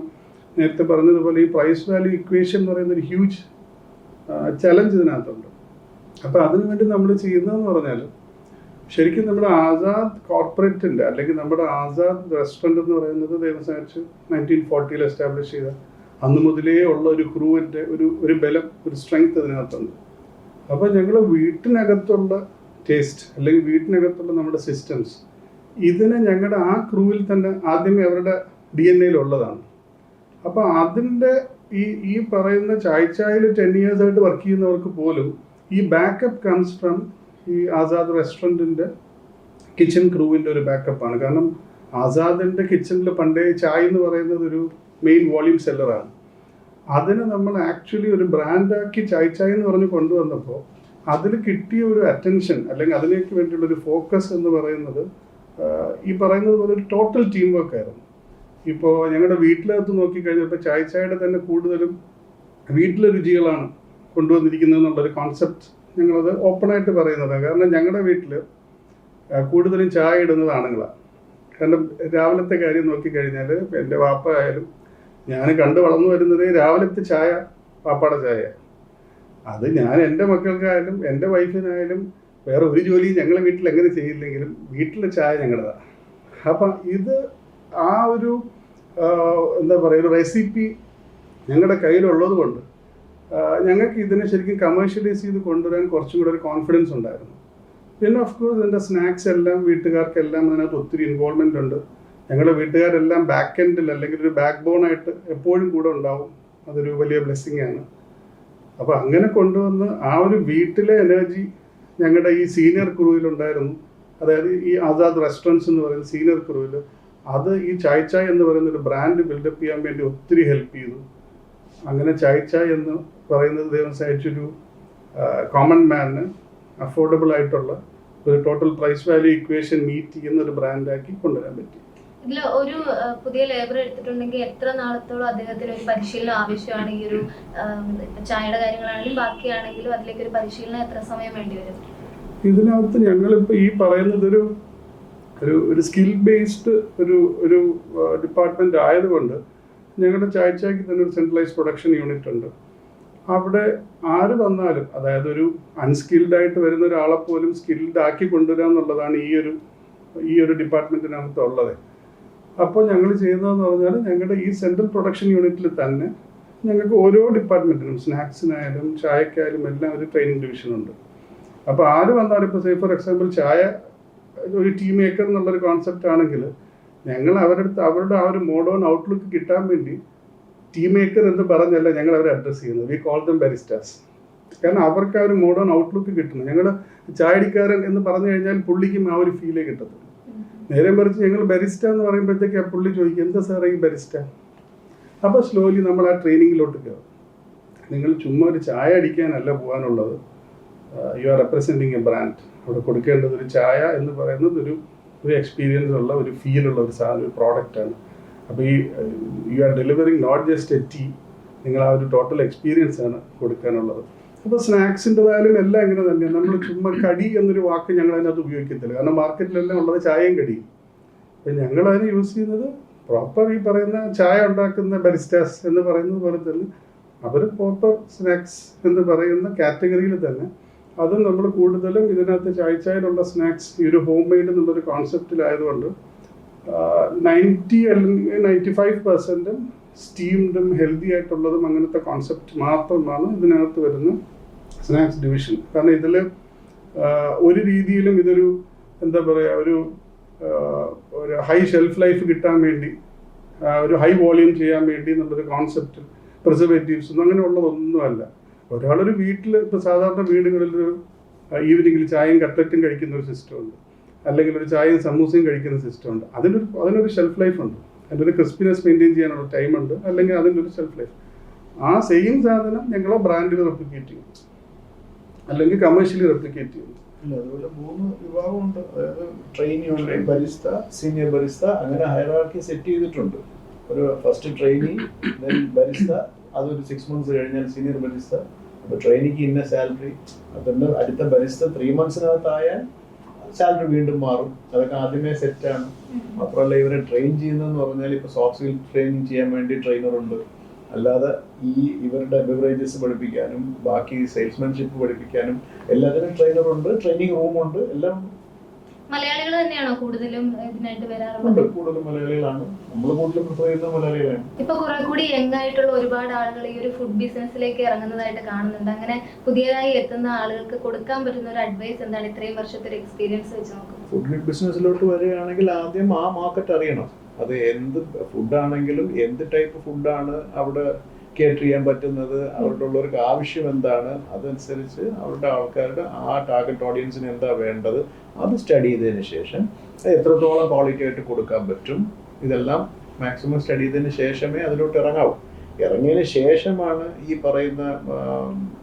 Speaker 5: നേരത്തെ പറഞ്ഞതുപോലെ ഈ പ്രൈസ് വാല്യൂ ഇക്വേഷൻ എന്ന് പറയുന്ന ഒരു ഹ്യൂജ് ചലഞ്ച് ഇതിനകത്തുണ്ട്. അപ്പോൾ അതിനുവേണ്ടി നമ്മൾ ചെയ്യുന്നതെന്ന് പറഞ്ഞാൽ ശരിക്കും നമ്മുടെ ആസാദ് കോർപ്പറേറ്റിന്റെ അല്ലെങ്കിൽ നമ്മുടെ ആസാദ് റെസ്റ്റോറന്റ് എന്ന് പറയുന്നത് ദൈവസാരിച്ച് നയന്റീൻ ഫോർട്ടിയിൽ എസ്റ്റാബ്ലിഷ് ചെയ്ത അന്ന് മുതലേ ഉള്ള ഒരു ക്രൂവിന്റെ ഒരു ഒരു ബലം ഒരു സ്ട്രെങ്ത് അതിനകത്തുണ്ട് അപ്പോൾ ഞങ്ങൾ വീട്ടിനകത്തുള്ള ടേസ്റ്റ് അല്ലെങ്കിൽ വീട്ടിനകത്തുള്ള നമ്മുടെ സിസ്റ്റംസ് ഇതിനെ ഞങ്ങളുടെ ആ ക്രൂവിൽ തന്നെ ആദ്യമേ അവരുടെ ഡി എൻ എയിലുള്ളതാണ് അപ്പോൾ അതിന്റെ ഈ ഈ പറയുന്ന ചായ് ചായയിൽ ടെൻ ഇയേഴ്സ് ആയിട്ട് വർക്ക് ചെയ്യുന്നവർക്ക് പോലും ഈ ബാക്കപ്പ് കംസ് ഫ്രം ഈ ആസാദ് റെസ്റ്റോറന്റിന്റെ കിച്ചൺ ക്രൂവിന്റെ ഒരു ബാക്കപ്പാണ് കാരണം ആസാദിന്റെ കിച്ചണിൽ പണ്ടേ ചായ എന്ന് പറയുന്നത് ഒരു മെയിൻ വോളിയം സെല്ലറാണ് അതിനെ നമ്മൾ ആക്ച്വലി ഒരു ബ്രാൻഡാക്കി ചായ് ചായ് എന്ന് പറഞ്ഞ് കൊണ്ടുവന്നപ്പോൾ അതിൽ കിട്ടിയ ഒരു അറ്റൻഷൻ അല്ലെങ്കിൽ അതിലേക്ക് വേണ്ടിയുള്ള ഒരു ഫോക്കസ് എന്ന് പറയുന്നത് ഈ പറയുന്നത് പോലെ ഒരു ടോട്ടൽ ടീം വർക്ക് ആയിരുന്നു. ഇപ്പോൾ ഞങ്ങളുടെ വീട്ടിലകത്ത് നോക്കിക്കഴിഞ്ഞപ്പോൾ ചായച്ചായയുടെ തന്നെ കൂടുതലും വീട്ടിലെ രുചികളാണ് കൊണ്ടുവന്നിരിക്കുന്നത് എന്നുള്ളൊരു കോൺസെപ്റ്റ് ഞങ്ങളത് ഓപ്പണായിട്ട് പറയുന്നതാണ്. കാരണം ഞങ്ങളുടെ വീട്ടിൽ കൂടുതലും ചായ ഇടുന്നത് ആണുങ്ങളാണ് കാരണം രാവിലത്തെ കാര്യം നോക്കിക്കഴിഞ്ഞാൽ എന്റെ വാപ്പ ആയാലും ഞാൻ കണ്ടു വളർന്നു വരുന്നത് രാവിലത്തെ ചായ പാപ്പാടെ ചായ അത് ഞാൻ എന്റെ മക്കൾക്കായാലും എന്റെ വൈഫിനായാലും വേറെ ഒരു ജോലിയും ഞങ്ങളെ വീട്ടിൽ എങ്ങനെ ചെയ്യില്ലെങ്കിലും വീട്ടിലെ ചായ ഞങ്ങളുടേതാണ് അപ്പം ഇത് ആ ഒരു എന്താ പറയുക ഒരു റെസിപ്പി ഞങ്ങളുടെ കയ്യിലുള്ളത് കൊണ്ട് ഞങ്ങൾക്ക് ഇതിനെ ശരിക്കും കമേഴ്ഷ്യലൈസ് ചെയ്ത് കൊണ്ടുവരാൻ കുറച്ചും കൂടെ ഒരു കോൺഫിഡൻസ് ഉണ്ടായിരുന്നു. പിന്നെ ഓഫ് കോഴ്സ് ഇതിന്റെ സ്നാക്സ് എല്ലാം വീട്ടുകാർക്കെല്ലാം അതിനകത്ത് ഒത്തിരി ഇൻവോൾവ്മെന്റ് ഉണ്ട്. ഞങ്ങളുടെ വീട്ടുകാരെല്ലാം ബാക്ക് എൻഡിൽ അല്ലെങ്കിൽ ഒരു ബാക്ക് ബോണായിട്ട് എപ്പോഴും കൂടെ ഉണ്ടാവും. അതൊരു വലിയ ബ്ലെസ്സിങ് ആണ്. അപ്പോൾ അങ്ങനെ കൊണ്ടുവന്ന് ആ ഒരു വീട്ടിലെ എനർജി ഞങ്ങളുടെ ഈ സീനിയർ ക്രൂവിലുണ്ടായിരുന്നു അതായത് ഈ ആസാദ് റെസ്റ്റോറന്റ്സ് എന്ന് പറയുന്ന സീനിയർ ക്രൂവിൽ അത് ഈ ചായ് ചായ് എന്ന് പറയുന്ന ഒരു ബ്രാൻഡ് ബിൽഡപ്പ് ചെയ്യാൻ വേണ്ടി ഒത്തിരി ഹെൽപ്പ് ചെയ്തു. അങ്ങനെ ചായ് ചായ് എന്ന് പറയുന്നത് ദൈവം സഹിച്ചൊരു കോമൺ മാനിന് അഫോർഡബിൾ ആയിട്ടുള്ള ഒരു total price value equation meet ചെയ്യുന്ന ഒരു ബ്രാൻഡാക്കി കൊണ്ടുവരാൻ പറ്റി.
Speaker 1: ഇതിൽ ഒരു പുതിയ ലേബർ എടുത്തിട്ടുണ്ടെങ്കിൽ എത്ര നാളത്തോളം അദ്ദേഹത്തിന് ഒരു പരിശീലനം ആവശ്യമാണ് ഈ ഒരു ചായയുടെ കാര്യങ്ങളാണെങ്കിലും ബാക്കിയാണെങ്കിലും അതിലേക്ക് ഒരു പരിശീലനം എത്ര സമയം വേണ്ടി വരും?
Speaker 5: ഇതിനകത്ത് ഞങ്ങളിപ്പോൾ ഈ പറയുന്നത് ഒരു ഒരു ഒരു സ്കിൽ ബേസ്ഡ് ഒരു ഒരു ഡിപ്പാർട്ട്മെന്റ് ആയതുകൊണ്ട് ഞങ്ങളുടെ ചായച്ചായ്ക്ക് തന്നെ ഒരു സെൻട്രലൈസ് പ്രൊഡക്ഷൻ യൂണിറ്റ് ഉണ്ട്. അവിടെ ആര് വന്നാലും അതായത് ഒരു അൺസ്കിൽഡ് ആയിട്ട് വരുന്ന ഒരാളെ പോലും സ്കിൽഡ് ആക്കി കൊണ്ടുവരിക എന്നുള്ളതാണ് ഈ ഒരു ഈ ഒരു ഡിപ്പാർട്ട്മെന്റിനകത്ത് ഉള്ളത്. അപ്പോൾ ഞങ്ങൾ ചെയ്യുന്നതെന്ന് പറഞ്ഞാൽ ഞങ്ങളുടെ ഈ സെൻട്രൽ പ്രൊഡക്ഷൻ യൂണിറ്റിൽ തന്നെ ഞങ്ങൾക്ക് ഓരോ ഡിപ്പാർട്ട്മെന്റിനും സ്നാക്സിനായാലും ചായക്കായാലും എല്ലാം ഒരു ട്രെയിനിങ് ഡിവിഷൻ ഉണ്ട്. അപ്പോൾ ആര് വന്നാലും ഇപ്പോൾ സേ ഫോർ എക്സാമ്പിൾ ചായ ഒരു ടീം മേക്കർ എന്നുള്ളൊരു കോൺസെപ്റ്റ് ആണെങ്കിൽ ഞങ്ങൾ അവരുടെ അവരുടെ ആ ഒരു മോഡേൺ ഔട്ട്ലുക്ക് കിട്ടാൻ വേണ്ടി ടീം മേക്കർ എന്ന് പറഞ്ഞല്ല ഞങ്ങൾ അവരെ അഡ്രസ്സ് ചെയ്യുന്നത്. വി കോൾ ദം ബാരിസ്റ്റാസ് കാരണം അവർക്ക് ആ ഒരു മോഡേൺ ഔട്ട്ലുക്ക് കിട്ടണം. ഞങ്ങൾ ചായടിക്കാരൻ എന്ന് പറഞ്ഞു കഴിഞ്ഞാൽ പുള്ളിക്കും ആ ഒരു ഫീലേ കിട്ടത്തുള്ളൂ. നേരെ മറിച്ച് ഞങ്ങൾ ബരിസ്റ്റ എന്ന് പറയുമ്പോഴത്തേക്ക് ആ പുള്ളി ചോദിക്കും എന്താ സാറേ ഈ ബരിസ്റ്റ അപ്പോൾ സ്ലോലി നമ്മൾ ആ ട്രെയിനിങ്ങിലോട്ട് കയറും. നിങ്ങൾ ചുമ്മാ ഒരു ചായ അടിക്കാനല്ല പോകാനുള്ളത് you are representing a brand അവിടെ കൊടുക്കേണ്ടത് ഒരു ചായ എന്ന് പറയുന്നത് ഒരു ഒരു എക്സ്പീരിയൻസ് ഉള്ള ഒരു ഫീൽ ഉള്ള ഒരു സാധനം ഒരു പ്രോഡക്റ്റ് ആണ്. അപ്പോൾ ഈ you are delivering not just a tea നിങ്ങൾ ആ ഒരു ടോട്ടൽ എക്സ്പീരിയൻസ് ആണ് കൊടുക്കാനുള്ളത്. അപ്പോൾ സ്നാക്സിന്റെതായാലും എല്ലാം ഇങ്ങനെ തന്നെയാണ് നമ്മൾ ചുമ്മാ കടി എന്നൊരു വാക്ക് ഞങ്ങൾ അതിനകത്ത് ഉപയോഗിക്കത്തില്ല. കാരണം മാർക്കറ്റിലെല്ലാം ഉള്ളത് ചായയും കടിയും. അപ്പം ഞങ്ങൾ അതിന് യൂസ് ചെയ്യുന്നത് പ്രോപ്പർ ഈ പറയുന്ന ചായ ഉണ്ടാക്കുന്ന ബരിസ്റ്റാസ് എന്ന് പറയുന്നത് പോലെ തന്നെ അവർ പ്രോപ്പർ സ്നാക്സ് എന്ന് പറയുന്ന കാറ്റഗറിയിൽ തന്നെ അതും നമ്മൾ കൂടുതലും ഇതിനകത്ത് ചായച്ചായയിലുള്ള സ്നാക്സ് ഈ ഒരു ഹോം മെയ്ഡ് എന്നുള്ളൊരു കോൺസെപ്റ്റിലായതുകൊണ്ട് നയന്റി അല്ലെങ്കിൽ നയന്റി ഫൈവ് പെർസെന്റും സ്റ്റീംഡും ഹെൽത്തി ആയിട്ടുള്ളതും അങ്ങനത്തെ കോൺസെപ്റ്റ് മാത്രമാണ് ഇതിനകത്ത് വരുന്ന സ്നാക്സ് ഡിവിഷൻ കാരണം ഇതിൽ ഒരു രീതിയിലും ഇതൊരു എന്താ പറയുക ഒരു ഒരു ഹൈ ഷെൽഫ് ലൈഫ് കിട്ടാൻ വേണ്ടി ഒരു ഹൈ വോളിയം ചെയ്യാൻ വേണ്ടി എന്നുള്ളൊരു കോൺസെപ്റ്റ് പ്രിസർവേറ്റീവ്സ് ഒന്നും അങ്ങനെയുള്ളതൊന്നുമല്ല ഒരാളൊരു വീട്ടിൽ ഇപ്പോൾ സാധാരണ വീടുകളിൽ ഒരു ഈവനിങ്ങിൽ ചായയും കട്ട്ലറ്റും കഴിക്കുന്ന ഒരു സിസ്റ്റം ഉണ്ട്. അല്ലെങ്കിൽ ഒരു ചായയും സമൂസയും കഴിക്കുന്ന സിസ്റ്റം ഉണ്ട്. അതിനൊരു അതിനൊരു ഷെൽഫ് ലൈഫ് ഉണ്ട്. അതിന്റെ ഒരു ക്രിസ്പിനെസ് മെയിന്റെയിൻ ചെയ്യാനുള്ള ടൈം ഉണ്ട്. അല്ലെങ്കിൽ അതിന്റെ ഒരു ഷെൽഫ് ലൈഫ് ആ സെയിം സാധനം ഞങ്ങളെ ബ്രാൻഡിൽ റെപ്ലിക്കേറ്റ് ചെയ്യും. അല്ലെങ്കിൽ കമേഴ്ഷ്യലി റെപ്ലിക്കേറ്റ് ചെയ്യും.
Speaker 3: ഇല്ല അതുപോലെ മൂന്ന് വിഭാഗമുണ്ട്. അതായത് ട്രെയിനി ഉണ്ട് ബരിസ്ത സീനിയർ ബരിസ്ത അങ്ങനെ ഹൈറാർക്കി സെറ്റ് ചെയ്തിട്ടുണ്ട്. ഒരു ഫസ്റ്റ് ട്രെയിനി ദെൻ ബരിസ്ത അതൊരു സിക്സ് മന്ത്സ് കഴിഞ്ഞാൽ സീനിയർ ബരിസ്ത അപ്പോൾ ട്രെയിനിക്ക് ഇന്ന സാലറി അതുകൊണ്ട് അടുത്ത ബരിസ്ത ത്രീ മന്ത്സിനകത്തായാൽ സാലറി വീണ്ടും മാറും. അതൊക്കെ ആദ്യമേ സെറ്റാണ് മാത്രമല്ല ഇവരെ ട്രെയിൻ ചെയ്യുന്നതെന്ന് പറഞ്ഞാൽ ഇപ്പോൾ സോഫ്റ്റ് സ്കിൽ ട്രെയിനിങ് ചെയ്യാൻ വേണ്ടി ട്രെയിനർ ഉണ്ട്. അല്ലാതെ ഈ ഇവരുടെ ബിവറേജസ് പഠിപ്പിക്കാനും ബാക്കി സെയിൽസ്മാൻഷിപ്പ് പഠിപ്പിക്കാനും എല്ലാത്തിനും ട്രെയിനർ ഉണ്ട് ട്രെയിനിങ് റൂമുണ്ട് എല്ലാം
Speaker 1: മലയാളികൾ തന്നെയാണോ കൂടുതലും ഇതിനായിട്ട് വരാറുള്ളത്?
Speaker 3: കൂടുതലും മലയാളികളാണ്. നമ്മൾ കൂടുതലും പ്രിഫർ ചെയ്യുന്ന മലയാളികളാണ്
Speaker 1: ഇപ്പൊ കുറെ കൂടി യങ് ആയിട്ടുള്ള ഒരുപാട് ആളുകൾ ഈ ഒരു ഫുഡ് ബിസിനസ്സിലേക്ക് ഇറങ്ങുന്നതായിട്ട് കാണുന്നുണ്ട്. അങ്ങനെ പുതിയതായി എത്തുന്ന ആളുകൾക്ക് കൊടുക്കാൻ പറ്റുന്ന ഒരു അഡ്വൈസ് എന്താണ്? ഇത്രയും വർഷത്തെ ഒരു എക്സ്പീരിയൻസ് വെച്ച് നോക്കുമ്പോൾ
Speaker 3: ഫുഡ് ബിസിനസ്സിലോട്ട് വരികയാണെങ്കിൽ ആദ്യം ആ മാർക്കറ്റ് അറിയണം. അത് എന്ത് ഫുഡാണെങ്കിലും എന്ത് ടൈപ്പ് ഫുഡാണ് അവിടെ കേറ്റർ ചെയ്യാൻ പറ്റുന്നത് അവരുടെ ഉള്ളവർക്ക് ആവശ്യം എന്താണ്? അതനുസരിച്ച് അവരുടെ ആൾക്കാരുടെ ആ ടാർഗറ്റ് ഓഡിയൻസിന് എന്താ വേണ്ടത്? അത് സ്റ്റഡി ചെയ്തതിന് ശേഷം എത്രത്തോളം ക്വാളിറ്റി ആയിട്ട് കൊടുക്കാൻ പറ്റും? ഇതെല്ലാം മാക്സിമം സ്റ്റഡി ചെയ്തതിന് ശേഷമേ അതിലോട്ട് ഇറങ്ങാവൂ. ഇറങ്ങിയതിന് ശേഷമാണ് ഈ പറയുന്ന